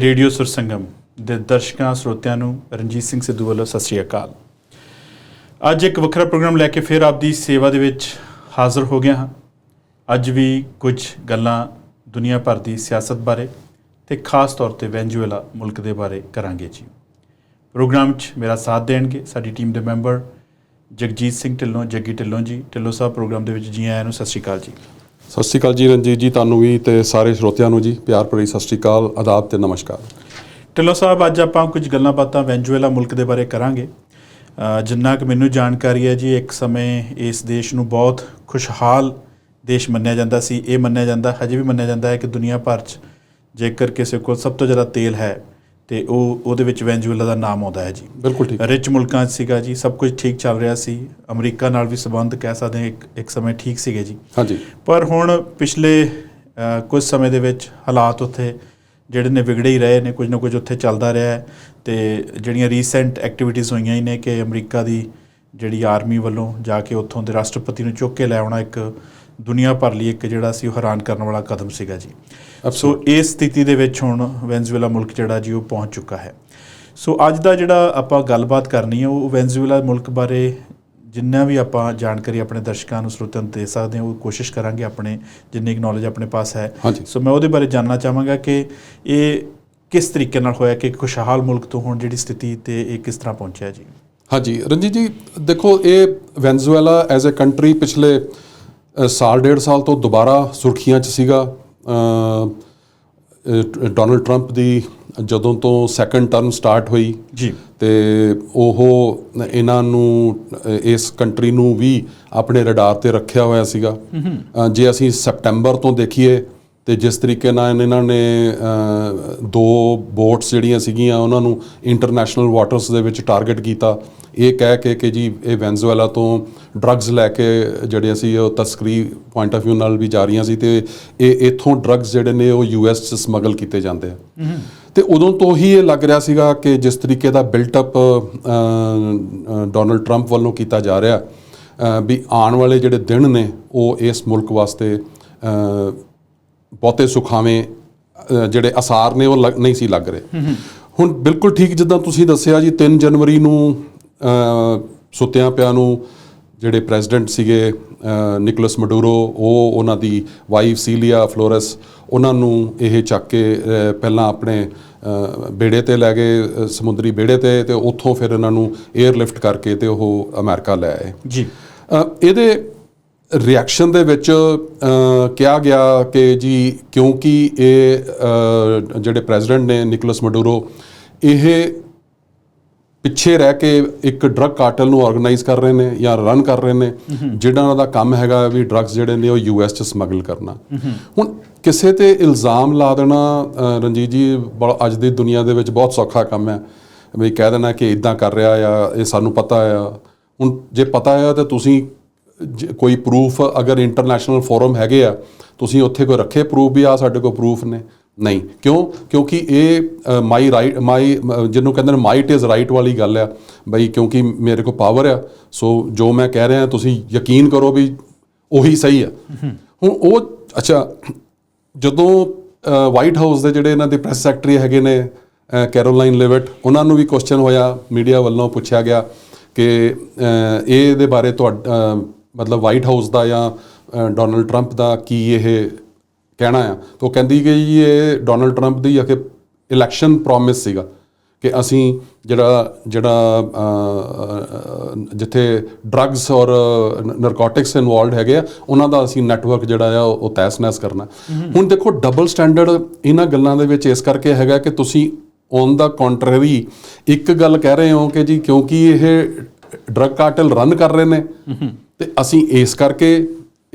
Radio ਸੁਰਸੰਗਮ ਦੇ ਦਰਸ਼ਕਾਂ, ਸਰੋਤਿਆਂ ਨੂੰ ਰਣਜੀਤ ਸਿੰਘ ਸਿੱਧੂ ਵੱਲੋਂ ਸਤਿ ਸ਼੍ਰੀ ਅਕਾਲ। ਅੱਜ ਇੱਕ ਵੱਖਰਾ ਪ੍ਰੋਗਰਾਮ ਲੈ ਕੇ ਫਿਰ ਆਪਦੀ ਸੇਵਾ ਦੇ ਵਿੱਚ ਹਾਜ਼ਰ ਹੋ ਗਿਆ ਹਾਂ। ਅੱਜ ਵੀ ਕੁਝ ਗੱਲਾਂ ਦੁਨੀਆ ਭਰ ਦੀ ਸਿਆਸਤ ਬਾਰੇ ਤੇ ਖਾਸ ਤੌਰ ਤੇ ਵੈਨਜ਼ੂਏਲਾ ਮੁਲਕ ਦੇ ਬਾਰੇ ਕਰਾਂਗੇ ਜੀ। ਪ੍ਰੋਗਰਾਮ 'ਚ ਮੇਰਾ ਸਾਥ ਦੇਣਗੇ ਸਾਡੀ ਟੀਮ ਦੇ ਮੈਂਬਰ ਜਗਜੀਤ ਸਿੰਘ ਢਿੱਲੋਂ, ਜੱਗੀ ਢਿੱਲੋਂ ਜੀ। ਢਿੱਲੋਂ ਸਾਹਿਬ, ਪ੍ਰੋਗਰਾਮ ਦੇ ਵਿੱਚ ਜੀ ਆਇਆਂ ਨੂੰ ਸਤਿ ਸ਼੍ਰੀ ਅਕਾਲ ਜੀ। ਸਤਿ ਸ਼੍ਰੀ ਅਕਾਲ ਜੀ ਰਣਜੀਤ ਜੀ, ਤੁਹਾਨੂੰ ਵੀ ਤੇ ਸਾਰੇ ਸਰੋਤਿਆਂ ਨੂੰ ਜੀ, ਪਿਆਰ ਭਰੀ ਸਤਿ ਸ਼੍ਰੀ ਅਕਾਲ, ਆਦਾਬ ਤੇ ਨਮਸਕਾਰ। ਢਿੱਲੋਂ ਸਾਹਿਬ, ਅੱਜ ਆਪਾਂ ਕੁਝ ਗੱਲਾਂ ਬਾਤਾਂ ਵੈਨਜ਼ੂਏਲਾ ਮੁਲਕ ਦੇ ਬਾਰੇ ਕਰਾਂਗੇ। ਜਿੰਨਾ ਕਿ ਮੈਨੂੰ ਜਾਣਕਾਰੀ ਹੈ ਜੀ, ਇੱਕ ਸਮੇਂ ਇਸ ਦੇਸ਼ ਨੂੰ ਬਹੁਤ ਖੁਸ਼ਹਾਲ ਦੇਸ਼ ਮੰਨਿਆ ਜਾਂਦਾ ਸੀ, ਇਹ ਮੰਨਿਆ ਜਾਂਦਾ, ਹਜੇ ਵੀ ਮੰਨਿਆ ਜਾਂਦਾ ਹੈ ਕਿ ਦੁਨੀਆ ਭਰ 'ਚ ਜੇਕਰ ਕਿਸੇ ਕੋਲ ਸਭ ਤੋਂ ਜ਼ਿਆਦਾ ਤੇਲ ਹੈ ਤੇ ਉਹ ਉਹਦੇ ਵਿੱਚ ਵੈਨਜ਼ੂਏਲਾ ਦਾ ਨਾਮ ਆਉਂਦਾ ਹੈ ਜੀ। ਬਿਲਕੁਲ ਠੀਕ। ਰਿਚ ਮੁਲਕਾਂ 'ਚ ਸੀਗਾ ਜੀ ਸਭ ਕੁਝ ਠੀਕ ਚੱਲ ਰਿਹਾ ਸੀ। ਅਮਰੀਕਾ ਨਾਲ ਵੀ ਸਬੰਧ ਕਹਿ ਸਕਦੇ ਹਾਂ ਇੱਕ ਇੱਕ ਸਮੇਂ ਠੀਕ ਸੀਗੇ ਜੀ। ਹਾਂਜੀ। ਪਰ ਹੁਣ ਪਿਛਲੇ ਕੁਝ ਸਮੇਂ ਦੇ ਵਿੱਚ ਹਾਲਾਤ ਉੱਥੇ ਜਿਹੜੇ ਨੇ ਵਿਗੜੇ ਹੀ ਰਹੇ ਨੇ ਕੁਝ ਨਾ ਕੁਝ ਉੱਥੇ ਚੱਲਦਾ ਰਿਹਾ ਹੈ। ਤੇ ਜਿਹੜੀਆਂ ਰੀਸੈਂਟ ਐਕਟੀਵਿਟੀਜ਼ ਹੋਈਆਂ ਹੀ ਨੇ ਕਿ ਅਮਰੀਕਾ ਦੀ ਜਿਹੜੀ ਆਰਮੀ ਵੱਲੋਂ ਜਾ ਕੇ ਉੱਥੋਂ ਦੇ ਰਾਸ਼ਟਰਪਤੀ ਨੂੰ ਚੁੱਕ ਕੇ ਲੈ ਆਉਣਾ ਇੱਕ ਦੁਨੀਆ ਭਰ ਲਈ ਇੱਕ ਜਿਹੜਾ ਸੀ ਉਹ ਹੈਰਾਨ ਕਰਨ ਵਾਲਾ ਕਦਮ ਸੀਗਾ ਜੀ। ਸੋ ਇਸ ਸਥਿਤੀ ਦੇ ਵਿੱਚ ਹੁਣ ਵੈਨਜ਼ੂਏਲਾ ਮੁਲਕ ਜਿਹੜਾ ਜੀ ਉਹ ਪਹੁੰਚ ਚੁੱਕਾ ਹੈ। ਸੋ ਅੱਜ ਦਾ ਜਿਹੜਾ ਆਪਾਂ ਗੱਲਬਾਤ ਕਰਨੀ ਹੈ ਉਹ ਵੈਨਜ਼ੂਏਲਾ ਮੁਲਕ ਬਾਰੇ ਜਿੰਨਾ ਵੀ ਆਪਾਂ ਜਾਣਕਾਰੀ ਆਪਣੇ ਦਰਸ਼ਕਾਂ ਨੂੰ ਸਰੋਤਿਆਂ ਨੂੰ ਦੇ ਸਕਦੇ ਹਾਂ ਉਹ ਕੋਸ਼ਿਸ਼ ਕਰਾਂਗੇ ਆਪਣੇ ਜਿੰਨੀ ਕੁ ਨੌਲੇਜ ਆਪਣੇ ਪਾਸ ਹੈ। ਸੋ ਮੈਂ ਉਹਦੇ ਬਾਰੇ ਜਾਨਣਾ ਚਾਹਾਂਗਾ ਕਿ ਇਹ ਕਿਸ ਤਰੀਕੇ ਨਾਲ ਹੋਇਆ ਕਿ ਖੁਸ਼ਹਾਲ ਮੁਲਕ ਤੋਂ ਹੁਣ ਜਿਹੜੀ ਸਥਿਤੀ ਤੇ ਇਹ ਕਿਸ ਤਰ੍ਹਾਂ ਪਹੁੰਚਿਆ ਜੀ? ਹਾਂਜੀ। ਰਣਜੀਤ ਜੀ ਦੇਖੋ ਇਹ ਵੈਨਜ਼ੂਏਲਾ ਐਜ਼ ਅ ਕੰਟਰੀ ਪਿਛਲੇ ਸਾਲ ਡੇਢ ਸਾਲ ਤੋਂ ਦੁਬਾਰਾ ਸੁਰਖੀਆਂ 'ਚ ਸੀਗਾ ਡੋਨਲਡ ਟਰੰਪ ਦੀ ਜਦੋਂ ਤੋਂ ਸੈਕੰਡ ਟਰਮ ਸਟਾਰਟ ਹੋਈ ਜੀ। ਤੇ ਉਹ ਇਹਨਾਂ ਨੂੰ ਇਸ ਕੰਟਰੀ ਨੂੰ ਵੀ ਆਪਣੇ ਰਡਾਰ ਤੇ ਰੱਖਿਆ ਹੋਇਆ ਸੀਗਾ। ਜੇ ਅਸੀਂ ਸਪਟੈਂਬਰ ਤੋਂ ਦੇਖੀਏ ਤੇ ਜਿਸ ਤਰੀਕੇ ਨਾਲ ਇਹਨਾਂ ਨੇ ਦੋ ਬੋਟਸ ਜਿਹੜੀਆਂ ਸੀਗੀਆਂ, ਉਹਨਾਂ ਨੂੰ ਇੰਟਰਨੈਸ਼ਨਲ ਵਾਟਰਸ ਦੇ ਵਿੱਚ ਟਾਰਗੇਟ ਕੀਤਾ। ਇਹ ਕਹਿ ਕੇ ਕਿ ਜੀ, ਇਹ ਵੈਨਜ਼ੂਏਲਾ ਤੋਂ ਡਰੱਗਸ ਲੈ ਕੇ ਜਿਹੜੇ ਸੀ, ਉਹ ਤਸਕਰੀ ਪੁਆਇੰਟ ਆਫ View ਨਾਲ ਵੀ ਜਾ ਰਹੀਆਂ ਸੀ ਤੇ ਇਹ ਇਥੋਂ ਡਰੱਗਸ ਜਿਹੜੇ ਨੇ, ਉਹ ਯੂਐਸ ਚ ਸਮਗਲ ਕੀਤੇ ਜਾਂਦੇ ਆ। ਤੇ ਉਦੋਂ ਤੋਂ ਹੀ ਇਹ ਲੱਗ ਰਿਹਾ ਸੀਗਾ ਕਿ ਜਿਸ ਤਰੀਕੇ ਦਾ ਬਿਲਟ ਅਪ ਡੋਨਲਡ ਟਰੰਪ ਵੱਲੋਂ ਕੀਤਾ ਜਾ ਰਿਹਾ ਵੀ ਆਉਣ ਵਾਲੇ ਜਿਹੜੇ ਦਿਨ ਨੇ, ਉਹ ਇਸ ਮੁਲਕ ਵਾਸਤੇ ਬਹੁਤੇ ਸੁਖਾਵੇਂ ਜਿਹੜੇ ਅਸਾਰ ਨੇ ਉਹ ਨਹੀਂ ਸੀ ਲੱਗ ਰਹੇ। ਹੁਣ ਬਿਲਕੁਲ ਠੀਕ ਜਿੱਦਾਂ ਤੁਸੀਂ ਦੱਸਿਆ ਜੀ 3 ਜਨਵਰੀ ਨੂੰ ਸੁੱਤਿਆਂ ਪਿਆ ਨੂੰ ਜਿਹੜੇ ਪ੍ਰੈਜ਼ੀਡੈਂਟ ਸੀਗੇ ਨਿਕੋਲਸ ਮਡੂਰੋ ਉਹ ਉਹਨਾਂ ਦੀ ਵਾਈਫ ਸੀਲੀਆ ਫਲੋਰੈਸ ਉਹਨਾਂ ਨੂੰ ਇਹ ਚੱਕ ਕੇ ਪਹਿਲਾਂ ਆਪਣੇ ਬੇੜੇ ਤੇ ਲੈ ਗਏ ਸਮੁੰਦਰੀ ਬੇੜੇ ਤੇ ਤੇ ਉੱਥੋਂ ਫਿਰ ਇਹਨਾਂ ਨੂੰ 에ਅਰ ਲਿਫਟ ਕਰਕੇ ਤੇ ਉਹ ਅਮਰੀਕਾ ਲੈ ਆਏ। ਜੀ। ਇਹਦੇ ਰਿਐਕਸ਼ਨ ਦੇ ਵਿੱਚ ਕਿਹਾ ਗਿਆ ਕਿ ਜੀ ਕਿਉਂਕਿ ਇਹ ਜਿਹੜੇ ਪ੍ਰੈਜ਼ੀਡੈਂਟ ਨੇ ਨਿਕੋਲਸ ਮਡੂਰੋ ਇਹ ਪਿੱਛੇ ਰਹਿ ਕੇ ਇੱਕ ਡਰੱਗ ਕਾਰਟਲ ਨੂੰ ਆਰਗੇਨਾਈਜ਼ ਕਰ ਰਹੇ ਨੇ ਜਾਂ ਰਨ ਕਰ ਰਹੇ ਨੇ ਜਿਹੜਾ ਦਾ ਕੰਮ ਹੈਗਾ ਵੀ ਡਰੱਗਸ ਜਿਹੜੇ ਨੇ ਉਹ ਯੂਐਸ ਚ ਸਮਗਲ ਕਰਨਾ। ਹੁਣ ਕਿਸੇ ਤੇ ਇਲਜ਼ਾਮ ਲਾ ਦੇਣਾ ਰਣਜੀਤ ਜੀ ਅੱਜ ਦੀ ਦੁਨੀਆ ਦੇ ਵਿੱਚ ਬਹੁਤ ਸੌਖਾ ਕੰਮ ਹੈ। ਵੀ ਕਹਿ ਦੇਣਾ ਕਿ ਇਦਾਂ ਕਰ ਰਿਹਾ ਆ ਇਹ ਸਾਨੂੰ ਪਤਾ ਆ। ਹੁਣ ਜੇ ਪਤਾ ਆ ਤਾਂ ਤੁਸੀਂ ਕੋਈ ਪ੍ਰੂਫ ਅਗਰ ਇੰਟਰਨੈਸ਼ਨਲ ਫੋਰਮ ਹੈਗੇ ਆ ਤੁਸੀਂ ਉੱਥੇ ਕੋਈ ਰੱਖੇ ਪ੍ਰੂਫ ਵੀ ਆ ਸਾਡੇ ਕੋਲ ਪ੍ਰੂਫ ਨੇ। ਨਹੀਂ। ਕਿਉਂ? ਕਿਉਂਕਿ ਇਹ ਮਾਈ ਰਾਈਟ ਮਾਈ ਜਿਹਨੂੰ ਕਹਿੰਦੇ ਨੇ ਮਾਈ ਇਟ ਇਜ਼ ਰਾਈਟ ਵਾਲੀ ਗੱਲ ਆ ਬਈ ਕਿਉਂਕਿ ਮੇਰੇ ਕੋਲ ਪਾਵਰ ਆ ਸੋ ਜੋ ਮੈਂ ਕਹਿ ਰਿਹਾ ਤੁਸੀਂ ਯਕੀਨ ਕਰੋ ਵੀ ਉਹੀ ਸਹੀ ਆ। ਹੁਣ ਉਹ ਅੱਛਾ ਜਦੋਂ ਵਾਈਟ ਹਾਊਸ ਦੇ ਜਿਹੜੇ ਇਹਨਾਂ ਦੇ ਪ੍ਰੈਸ ਸੈਕਟਰੀ ਹੈਗੇ ਨੇ ਕੈਰੋਲਾਈਨ ਲਿਵਟ ਉਹਨਾਂ ਨੂੰ ਵੀ ਕੁਐਸਚਨ ਹੋਇਆ ਮੀਡੀਆ ਵੱਲੋਂ ਪੁੱਛਿਆ ਗਿਆ ਕਿ ਅ, ਇਹ ਦੇ ਬਾਰੇ ਤੁਹਾਡਾ ਮਤਲਬ ਵਾਈਟ ਹਾਊਸ ਦਾ ਜਾਂ ਡੋਨਲਡ ਟਰੰਪ ਦਾ ਕੀ ਇਹ ਕਹਿਣਾ ਆ? ਤਾਂ ਉਹ ਕਹਿੰਦੀ ਕਿ ਜੀ ਇਹ ਡੋਨਲਡ ਟਰੰਪ ਦੀ ਕਿ ਇਲੈਕਸ਼ਨ ਪ੍ਰੋਮਿਸ ਸੀਗਾ ਕਿ ਅਸੀਂ ਜਿਹੜਾ ਜਿਹੜਾ ਜਿੱਥੇ ਡਰੱਗਸ ਔਰ ਨਰਕੋਟਿਕਸ ਇਨਵੋਲਡ ਹੈਗੇ ਆ ਉਹਨਾਂ ਦਾ ਅਸੀਂ ਨੈਟਵਰਕ ਜਿਹੜਾ ਆ ਉਹ ਤੈਸ-ਨੈਸ ਕਰਨਾ। ਹੁਣ ਦੇਖੋ ਡਬਲ ਸਟੈਂਡਰਡ ਇਹਨਾਂ ਗੱਲਾਂ ਦੇ ਵਿੱਚ ਇਸ ਕਰਕੇ ਹੈਗਾ ਕਿ ਤੁਸੀਂ ਔਨ ਦਾ ਕੰਟਰਰੀ ਇੱਕ ਗੱਲ ਕਹਿ ਰਹੇ ਹੋ ਕਿ ਜੀ ਕਿਉਂਕਿ ਇਹ ਡਰੱਗ ਕਾਰਟਲ ਰਨ ਕਰ ਰਹੇ ਨੇ। ਤੇ ਅਸੀਂ ਇਸ ਕਰਕੇ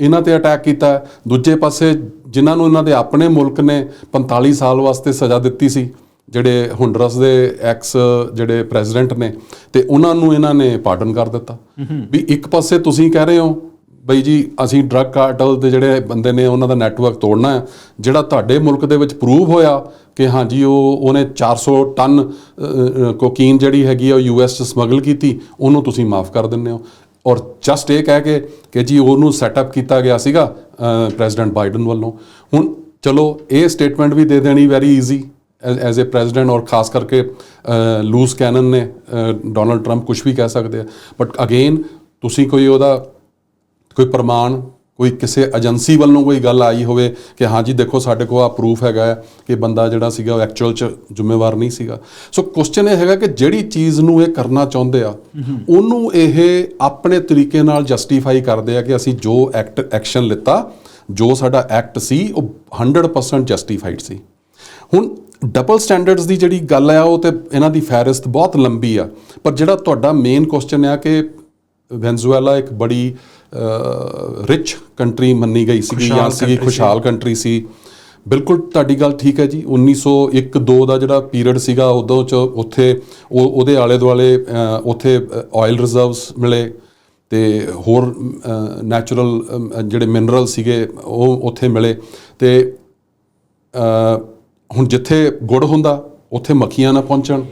ਇਹਨਾਂ ਤੇ ਅਟੈਕ ਕੀਤਾ। ਦੂਜੇ ਪਾਸੇ ਜਿਨ੍ਹਾਂ ਨੂੰ ਇਹਨਾਂ ਦੇ ਆਪਣੇ ਮੁਲਕ ਨੇ 45 ਸਾਲ ਵਾਸਤੇ ਸਜ਼ਾ ਦਿੱਤੀ ਸੀ ਜਿਹੜੇ ਹੁੰਡਰਸ ਦੇ ਐਕਸ ਜਿਹੜੇ ਪ੍ਰੈਜ਼ੀਡੈਂਟ ਨੇ ਤੇ ਉਹਨਾਂ ਨੂੰ ਇਹਨਾਂ ਨੇ ਪਾਰਡਨ ਕਰ ਦਿੱਤਾ। ਵੀ ਇੱਕ ਪਾਸੇ ਤੁਸੀਂ ਕਹਿ ਰਹੇ ਹੋ ਬਈ ਜੀ ਅਸੀਂ ਡਰੱਗ ਕਾਰਟਲ ਦੇ ਜਿਹੜੇ ਬੰਦੇ ਨੇ ਉਹਨਾਂ ਦਾ ਨੈਟਵਰਕ ਤੋੜਨਾ ਹੈ ਜਿਹੜਾ ਤੁਹਾਡੇ ਮੁਲਕ ਦੇ ਵਿੱਚ ਪ੍ਰੂਵ ਹੋਇਆ ਕਿ ਹਾਂਜੀ ਉਹ ਉਹਨੇ 400 ਟਨ ਕੋਕੀਨ ਜਿਹੜੀ ਹੈਗੀ ਆ ਉਹ ਯੂਐਸ ਚ ਸਮਗਲ ਕੀਤੀ ਉਹਨੂੰ ਤੁਸੀਂ ਮਾਫ ਕਰ ਦਿੰਦੇ ਹੋ। ਔਰ ਜਸਟ ਇਹ ਕਹਿ ਕੇ ਕਿ ਜੀ ਉਹਨੂੰ ਸੈਟਅਪ ਕੀਤਾ ਗਿਆ ਸੀਗਾ ਪ੍ਰੈਜ਼ੀਡੈਂਟ ਬਾਈਡਨ ਵੱਲੋਂ। ਹੁਣ ਚਲੋ, ਇਹ ਸਟੇਟਮੈਂਟ ਵੀ ਦੇ ਦੇਣੀ very easy as a president ਔਰ ਖਾਸ ਕਰਕੇ ਲੂਸ ਕੈਨਨ ਨੇ ਡੋਨਲਡ ਟਰੰਪ ਕੁਝ ਵੀ ਕਹਿ ਸਕਦੇ ਆ। ਬਟ ਅਗੇਨ ਤੁਸੀਂ ਕੋਈ ਉਹਦਾ, ਕੋਈ ਪ੍ਰਮਾਣ ਕੋਈ ਕਿਸੇ ਏਜੰਸੀ ਵੱਲੋਂ ਕੋਈ ਗੱਲ ਆਈ ਹੋਵੇ ਕਿ ਹਾਂਜੀ ਦੇਖੋ ਸਾਡੇ ਕੋਲ ਆ ਪ੍ਰੂਫ ਹੈਗਾ ਹੈ ਕਿ ਬੰਦਾ ਜਿਹੜਾ ਸੀਗਾ ਉਹ ਐਕਚੁਅਲ ਚ ਜ਼ਿੰਮੇਵਾਰ ਨਹੀਂ ਸੀਗਾ। ਸੋ ਕੁਐਸਚਨ ਇਹ ਹੈਗਾ ਕਿ ਜਿਹੜੀ ਚੀਜ਼ ਨੂੰ ਇਹ ਕਰਨਾ ਚਾਹੁੰਦੇ ਆ, ਉਹਨੂੰ ਇਹ ਆਪਣੇ ਤਰੀਕੇ ਨਾਲ ਜਸਟੀਫਾਈ ਕਰਦੇ ਆ ਕਿ ਅਸੀਂ ਜੋ ਐਕਟ ਐਕਸ਼ਨ ਲਿੱਤਾ, ਜੋ ਸਾਡਾ ਐਕਟ ਸੀ, ਉਹ 100% ਜਸਟੀਫਾਈਡ ਸੀ। ਹੁਣ ਡਬਲ ਸਟੈਂਡਰਡਸ ਦੀ ਜਿਹੜੀ ਗੱਲ ਆ, ਉਹ ਤੇ ਇਹਨਾਂ ਦੀ ਫਹਿਰਿਸਤ ਬਹੁਤ ਲੰਬੀ ਆ, ਪਰ ਜਿਹੜਾ ਤੁਹਾਡਾ ਮੇਨ ਕੁਐਸਚਨ ਆ ਕਿ ਵੈਨਜ਼ੂਏਲਾ ਇੱਕ ਬੜੀ ਰਿਚ ਕੰਟਰੀ ਮੰਨੀ ਗਈ ਖੁਸ਼ਹਾਲ ਜਾਂ ਸੀ। ਖੁਸ਼ਹਾਲ ਕੰਟਰੀ ਸੀ। ਬਿਲਕੁਲ ਤੁਹਾਡੀ ਗੱਲ ਠੀਕ ਹੈ ਜੀ। 1901 2 ਦਾ ਜਿਹੜਾ ਪੀਰੀਅਡ ਸੀਗਾ ਉਦੋਂ ਚ ਉੱਥੇ ਉਹ ਉਹਦੇ ਆਲੇ ਦੁਆਲੇ ਉੱਥੇ ਆਇਲ ਰਿਜ਼ਰਵਸ ਮਿਲੇ ਤੇ ਹੋਰ ਨੈਚੁਰਲ ਜਿਹੜੇ ਮਿਨਰਲ ਸੀਗੇ ਉਹ ਉੱਥੇ ਮਿਲੇ ਤੇ ਹੁਣ ਜਿੱਥੇ ਗੁੜ ਹੁੰਦਾ ਉੱਥੇ ਮੱਖੀਆਂ ਨਾ ਪਹੁੰਚਣ।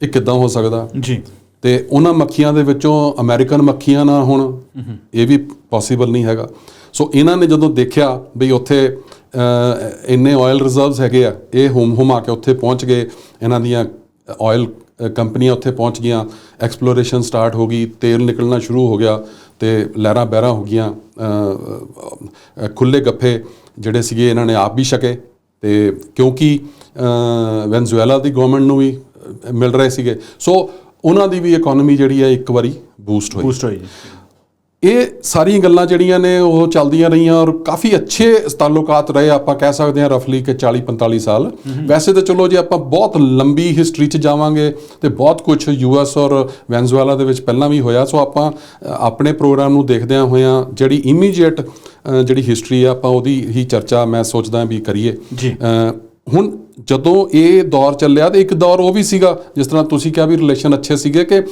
ਇਹ ਕਿੱਦਾਂ ਹੋ ਸਕਦਾ? ਜੀ। ਤੇ ਉਹਨਾਂ ਮੱਖੀਆਂ ਦੇ ਵਿੱਚੋਂ ਅਮਰੀਕਨ ਮੱਖੀਆਂ ਨਾ ਹੁਣ ਇਹ ਵੀ ਪੋਸੀਬਲ ਨਹੀਂ ਹੈਗਾ। ਸੋ ਇਹਨਾਂ ਨੇ ਜਦੋਂ ਦੇਖਿਆ ਵੀ ਉੱਥੇ ਇੰਨੇ ਆਇਲ ਰਿਜ਼ਰਵਸ ਹੈਗੇ ਆ ਇਹ ਹੁਮ ਹੁਮਾ ਕੇ ਉੱਥੇ ਪਹੁੰਚ ਗਏ ਇਹਨਾਂ ਦੀਆਂ ਆਇਲ ਕੰਪਨੀਆਂ ਉੱਥੇ ਪਹੁੰਚ ਗਈਆਂ ਐਕਸਪਲੋਰੇਸ਼ਨ ਸਟਾਰਟ ਹੋ ਗਈ ਤੇਲ ਨਿਕਲਣਾ ਸ਼ੁਰੂ ਹੋ ਗਿਆ ਤੇ ਲਹਿਰਾਂ ਬਹਿਰਾਂ ਹੋ ਗਈਆਂ ਖੁੱਲੇ ਗੱਫੇ ਜਿਹੜੇ ਸੀਗੇ ਇਹਨਾਂ ਨੇ ਆਪ ਵੀ ਛਕੇ ਤੇ ਕਿਉਂਕਿ ਵੈਨਜ਼ੂਏਲਾ ਦੀ ਗਵਰਨਮੈਂਟ ਨੂੰ ਵੀ ਮਿਲ ਰਹੇ ਸੀਗੇ। ਸੋ ਉਹਨਾਂ ਦੀ ਵੀ ਇਕਨੋਮੀ ਜਿਹੜੀ ਹੈ ਇੱਕ ਵਾਰੀ ਬੂਸਟ ਹੋਈ। ਬੂਸਟ ਹੋਈ ਇਹ ਸਾਰੀਆਂ ਗੱਲਾਂ ਜਿਹੜੀਆਂ ਨੇ ਉਹ ਚੱਲਦੀਆਂ ਰਹੀਆਂ ਔਰ ਕਾਫੀ ਅੱਛੇ ਤਾਲੁਕਾਤ ਰਹੇ ਆਪਾਂ ਕਹਿ ਸਕਦੇ ਹਾਂ ਰਫਲੀ ਕਿ 40 45 ਸਾਲ। ਵੈਸੇ ਤਾਂ ਚਲੋ ਜੇ ਆਪਾਂ ਬਹੁਤ ਲੰਬੀ ਹਿਸਟਰੀ 'ਚ ਜਾਵਾਂਗੇ ਤੇ ਬਹੁਤ ਕੁਝ ਯੂਐਸ ਔਰ ਵੈਨਜ਼ੂਏਲਾ ਦੇ ਵਿੱਚ ਪਹਿਲਾਂ ਵੀ ਹੋਇਆ। ਸੋ ਆਪਾਂ ਆਪਣੇ ਪ੍ਰੋਗਰਾਮ ਨੂੰ ਦੇਖਦਿਆਂ ਹੋਇਆਂ ਜਿਹੜੀ ਇਮੀਡੀਏਟ ਜਿਹੜੀ ਹਿਸਟਰੀ ਆ ਆਪਾਂ ਉਹਦੀ ਹੀ ਚਰਚਾ ਮੈਂ ਸੋਚਦਾ ਵੀ ਕਰੀਏ। ਜੀ। ਹੁਣ ਜਦੋਂ ਇਹ ਦੌਰ ਚੱਲਿਆ ਤੇ ਇੱਕ ਦੌਰ ਉਹ ਵੀ ਸੀਗਾ, ਜਿਸ ਤਰ੍ਹਾਂ ਤੁਸੀਂ ਕਿਹਾ ਵੀ ਰਿਲੇਸ਼ਨ ਅੱਛੇ ਸੀਗੇ ਕਿ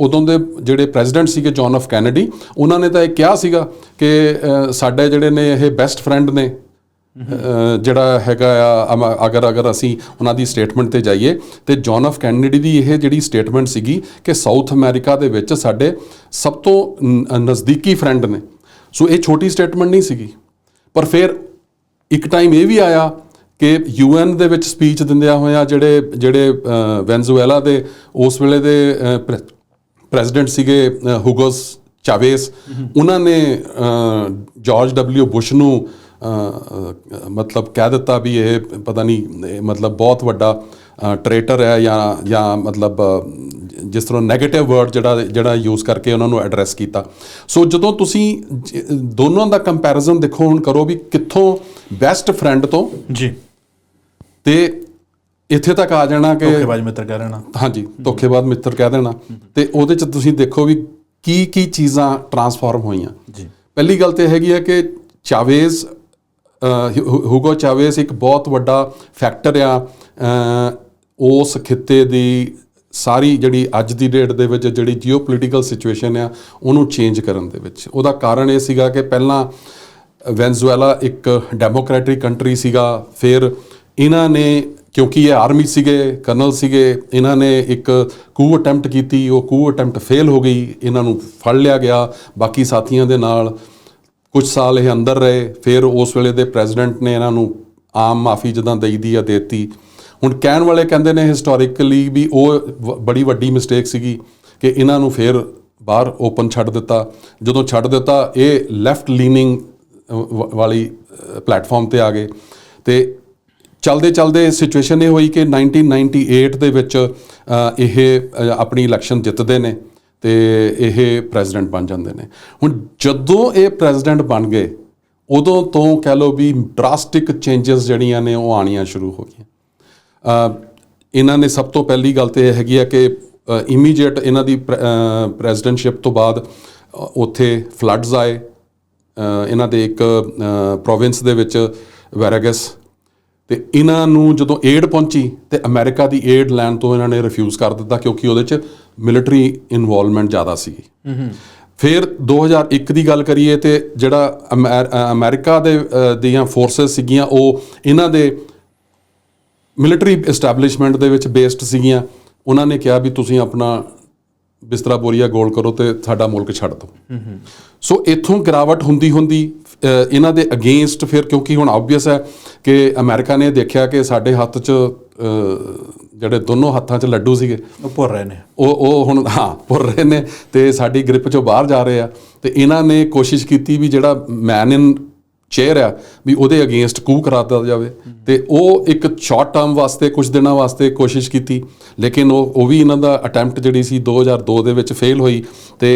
ਉਦੋਂ ਦੇ ਜਿਹੜੇ ਪ੍ਰੈਜ਼ੀਡੈਂਟ ਸੀਗੇ ਜੌਨ ਆਫ ਕੈਨੇਡੀ ਉਹਨਾਂ ਨੇ ਤਾਂ ਇਹ ਕਿਹਾ ਸੀਗਾ ਕਿ ਸਾਡੇ ਜਿਹੜੇ ਨੇ ਇਹ ਬੈਸਟ ਫਰੈਂਡ ਨੇ ਜਿਹੜਾ ਹੈਗਾ ਆ ਅਗਰ ਅਗਰ ਅਸੀਂ ਉਹਨਾਂ ਦੀ ਸਟੇਟਮੈਂਟ ਤੇ ਜਾਈਏ, ਤੇ ਜੌਨ ਆਫ ਕੈਨੇਡੀ ਦੀ ਇਹ ਜਿਹੜੀ ਸਟੇਟਮੈਂਟ ਸੀਗੀ ਕਿ ਸਾਊਥ ਅਮਰੀਕਾ ਦੇ ਵਿੱਚ ਸਾਡੇ ਸਭ ਤੋਂ ਨ- ਨਜ਼ਦੀਕੀ ਫਰੈਂਡ ਨੇ। ਸੋ ਇਹ ਛੋਟੀ ਸਟੇਟਮੈਂਟ ਨਹੀਂ ਸੀਗੀ। ਪਰ ਫਿਰ ਇੱਕ ਟਾਈਮ ਇਹ ਵੀ ਆਇਆ ਕਿ ਯੂਐਨ ਦੇ ਵਿੱਚ ਸਪੀਚ ਦਿੰਦਿਆਂ ਹੋਇਆਂ ਜਿਹੜੇ ਜਿਹੜੇ ਅ, ਵੈਨਜ਼ੂਏਲਾ ਦੇ ਉਸ ਵੇਲੇ ਦੇ ਪ੍ਰੈ- ਪ੍ਰੈਜ਼ੀਡੈਂਟ ਸੀਗੇ ਹੁਗੋਸ ਚਾਵੇਸ ਉਹਨਾਂ ਨੇ ਅ, ਜਾਰਜ ਡਬਲਿਊ ਬੁਸ਼ ਨੂੰ ਮਤਲਬ ਕਹਿ ਦਿੱਤਾ ਵੀ ਇਹ ਪਤਾ ਨਹੀਂ ਮਤਲਬ ਬਹੁਤ ਵੱਡਾ ਟ੍ਰੇਟਰ ਹੈ ਜਾਂ ਜਾਂ ਮਤਲਬ ਜਿਸ ਤਰ੍ਹਾਂ 네ਗੇਟਿਵ ਵਰਡ ਜਿਹੜਾ ਜਿਹੜਾ ਯੂਜ਼ ਕਰਕੇ ਉਹਨਾਂ ਨੂੰ ਐਡਰੈਸ ਕੀਤਾ। ਸੋ ਜਦੋਂ ਤੁਸੀਂ ਜ- ਦੋਨਾਂ ਦਾ ਕੰਪੈਰੀਜ਼ਨ ਦੇਖੋ ਹੁਣ ਕਰੋ ਵੀ ਕਿੱਥੋਂ ਬੈਸਟ ਫਰੈਂਡ ਤੋਂ ਜੀ। ਤੇ ਇੱਥੇ ਤੱਕ ਆ ਜਾਣਾ ਕਿ ਧੋਖੇਬਾਜ਼ ਮਿੱਤਰ ਕਹਿ ਰਹਿਣਾ ਹਾਂਜੀ ਧੋਖੇਬਾਜ਼ ਮਿੱਤਰ ਕਹਿ ਦੇਣਾ। ਤੇ ਉਹਦੇ ਚ ਤੁਸੀਂ ਦੇਖੋ ਵੀ ਕੀ ਕੀ ਚੀਜ਼ਾਂ ਟਰਾਂਸਫਾਰਮ ਹੋਈਆਂ। ਜੀ। ਪਹਿਲੀ ਗੱਲ ਤੇ ਹੈਗੀ ਹੈ ਕਿ ਚਾਵੇਜ਼ ਹੁਗੋ ਚਾਵੇਜ਼ ਇੱਕ ਬਹੁਤ ਵੱਡਾ ਫੈਕਟਰ ਆ। ਉਸ ਖਿੱਤੇ ਦੀ ਸਾਰੀ ਜਿਹੜੀ ਅੱਜ ਦੀ ਡੇਟ ਦੇ ਵਿੱਚ ਜਿਹੜੀ ਜੀਓਪੋਲਿਟੀਕਲ ਸਿਚੁਏਸ਼ਨ ਆ ਉਹਨੂੰ ਚੇਂਜ ਕਰਨ ਦੇ ਵਿੱਚ। ਉਹਦਾ ਕਾਰਨ ਇਹ ਸੀਗਾ ਕਿ ਪਹਿਲਾਂ ਵੈਨਜ਼ੂਏਲਾ ਇੱਕ ਡੈਮੋਕ੍ਰੈਟਿਕ ਕੰਟਰੀ ਸੀਗਾ ਫਿਰ ਇਹਨਾਂ ਨੇ, ਕਿਉਂਕਿ ਇਹ ਆਰਮੀ ਸੀਗੇ, ਕਰਨਲ ਸੀਗੇ, ਇਹਨਾਂ ਨੇ ਇੱਕ ਕੂ ਅਟੈਂਪਟ ਕੀਤੀ, ਉਹ ਕੂ ਅਟੈਂਪਟ ਫੇਲ ਹੋ ਗਈ, ਇਹਨਾਂ ਨੂੰ ਫੜ ਲਿਆ ਗਿਆ, ਬਾਕੀ ਸਾਥੀਆਂ ਦੇ ਨਾਲ ਕੁਝ ਸਾਲ ਇਹ ਅੰਦਰ ਰਹੇ, ਫਿਰ ਉਸ ਵੇਲੇ ਦੇ ਪ੍ਰੈਜ਼ੀਡੈਂਟ ਨੇ ਇਹਨਾਂ ਨੂੰ ਆਮ ਮਾਫੀ ਜਦਾਂ ਦੇਈਦੀ ਆ ਦੇਤੀ। ਹੁਣ ਕਹਿਣ ਵਾਲੇ ਕਹਿੰਦੇ ਨੇ ਹਿਸਟੋਰੀਕਲੀ ਵੀ ਉਹ ਵ- ਬੜੀ ਵੱਡੀ ਮਿਸਟੇਕ ਸੀਗੀ ਕਿ ਇਹਨਾਂ ਨੂੰ ਫਿਰ ਬਾਹਰ ਓਪਨ ਛੱਡ ਦਿੱਤਾ। ਜਦੋਂ ਛੱਡ ਦਿੱਤਾ, ਇਹ ਲੈਫਟ ਲੀਨਿੰਗ ਵਾਲੀ ਪਲੇਟਫਾਰਮ ਤੇ ਆ ਗਏ। ਤੇ ਚਲਦੇ ਚਲਦੇ ਸਿਚੁਏਸ਼ਨ ਇਹ ਹੋਈ ਕਿ 1998 ਦੇ ਵਿੱਚ ਇਹ ਆਪਣੀ ਇਲੈਕਸ਼ਨ ਜਿੱਤਦੇ ਨੇ ਤੇ ਇਹ ਪ੍ਰੈਜ਼ੀਡੈਂਟ ਬਣ ਜਾਂਦੇ ਨੇ। ਹੁਣ ਜਦੋਂ ਇਹ ਪ੍ਰੈਜ਼ੀਡੈਂਟ ਬਣ ਗਏ, ਉਦੋਂ ਤੋਂ ਕਹਿ ਲਓ ਵੀ ਡਰਾਸਟਿਕ ਚੇਂਜਸ ਜਿਹੜੀਆਂ ਨੇ ਉਹ ਆਣੀਆਂ ਸ਼ੁਰੂ ਹੋ ਗਈਆਂ। ਇਹਨਾਂ ਨੇ ਸਭ ਤੋਂ ਪਹਿਲੀ ਗੱਲ ਤੇ ਇਹ ਹੈਗੀ ਆ ਕਿ ਇਮੀਡੀਏਟ ਇਹਨਾਂ ਦੀ ਪ੍ਰੈਜ਼ੀਡੈਂਟਸ਼ਿਪ ਤੋਂ ਬਾਅਦ ਉੱਥੇ ਫਲੱਡਸ ਆਏ। ਇਹਨਾਂ ਦੇ ਇੱਕ ਪ੍ਰੋਵਿੰਸ ਦੇ ਵਿੱਚ ਵੈਰਾਗਸ ਤੇ ਇਹਨਾਂ ਨੂੰ ਜਦੋਂ ਏਡ ਪਹੁੰਚੀ ਤੇ ਅਮਰੀਕਾ ਦੀ ਏਡ ਲੈਣ ਤੋਂ ਇਹਨਾਂ ਨੇ ਰਿਫਿਊਜ਼ ਕਰ ਦਿੱਤਾ ਕਿਉਂਕਿ ਉਹਦੇ 'ਚ ਮਿਲਟਰੀ ਇਨਵੋਲਵਮੈਂਟ ਜ਼ਿਆਦਾ ਸੀ ਫਿਰ 2001 ਦੀ ਗੱਲ ਕਰੀਏ ਤੇ ਜਿਹੜਾ ਅਮਰੀਕਾ ਦੇ ਦੀਆਂ ਫੋਰਸਸ ਸੀਗੀਆਂ ਉਹ ਇਹਨਾਂ ਦੇ ਮਿਲਟਰੀ ਐਸਟੈਬਲਿਸ਼ਮੈਂਟ ਦੇ ਵਿੱਚ ਬੇਸਡ ਸੀਗੀਆਂ। ਉਹਨਾਂ ਨੇ ਕਿਹਾ ਵੀ ਤੁਸੀਂ ਆਪਣਾ ਬਿਸਤਰਾ ਬੋਰੀਆ ਗੋਲ ਕਰੋ ਤੇ ਸਾਡਾ ਮੁਲਕ ਛੱਡ ਦਿਓ। ਸੋ ਇੱਥੋਂ ਗਿਰਾਵਟ ਹੁੰਦੀ ਹੁੰਦੀ ਇਹਨਾਂ ਦੇ ਅਗੇਂਸਟ ਫਿਰ ਕਿਉਂਕਿ ਹੁਣ ਆਬਵੀਅਸ ਹੈ ਕਿ ਅਮਰੀਕਾ ਨੇ ਦੇਖਿਆ ਕਿ ਸਾਡੇ ਹੱਥ 'ਚ ਜਿਹੜੇ ਦੋਨੋਂ ਹੱਥਾਂ 'ਚ ਲੱਡੂ ਸੀਗੇ। ਉਹ ਭੁਰ ਰਹੇ ਨੇ। ਉਹ ਉਹ ਹੁਣ ਹਾਂ ਭੁਰ ਰਹੇ ਨੇ ਤੇ ਸਾਡੀ ਗ੍ਰਿਪ ਚੋਂ ਬਾਹਰ ਜਾ ਰਹੇ ਆ। ਤੇ ਇਹਨਾਂ ਨੇ ਕੋਸ਼ਿਸ਼ ਕੀਤੀ ਵੀ ਜਿਹੜਾ ਮੈਨ ਇਨ ਚੇਅਰ ਆ ਵੀ ਉਹਦੇ ਅਗੇਂਸਟ ਕੂ ਕਰਾ ਦਿੱਤਾ ਜਾਵੇ। ਤੇ ਉਹ ਇੱਕ ਸ਼ਾਰਟ ਟਰਮ ਵਾਸਤੇ ਕੁਝ ਦਿਨਾਂ ਵਾਸਤੇ ਕੋਸ਼ਿਸ਼ ਕੀਤੀ। ਲੇਕਿਨ ਉਹ ਉਹ ਵੀ ਇਹਨਾਂ ਦਾ ਅਟੈਂਪਟ ਜਿਹੜੀ ਸੀ 2002 ਦੇ ਵਿੱਚ ਫੇਲ ਹੋਈ ਤੇ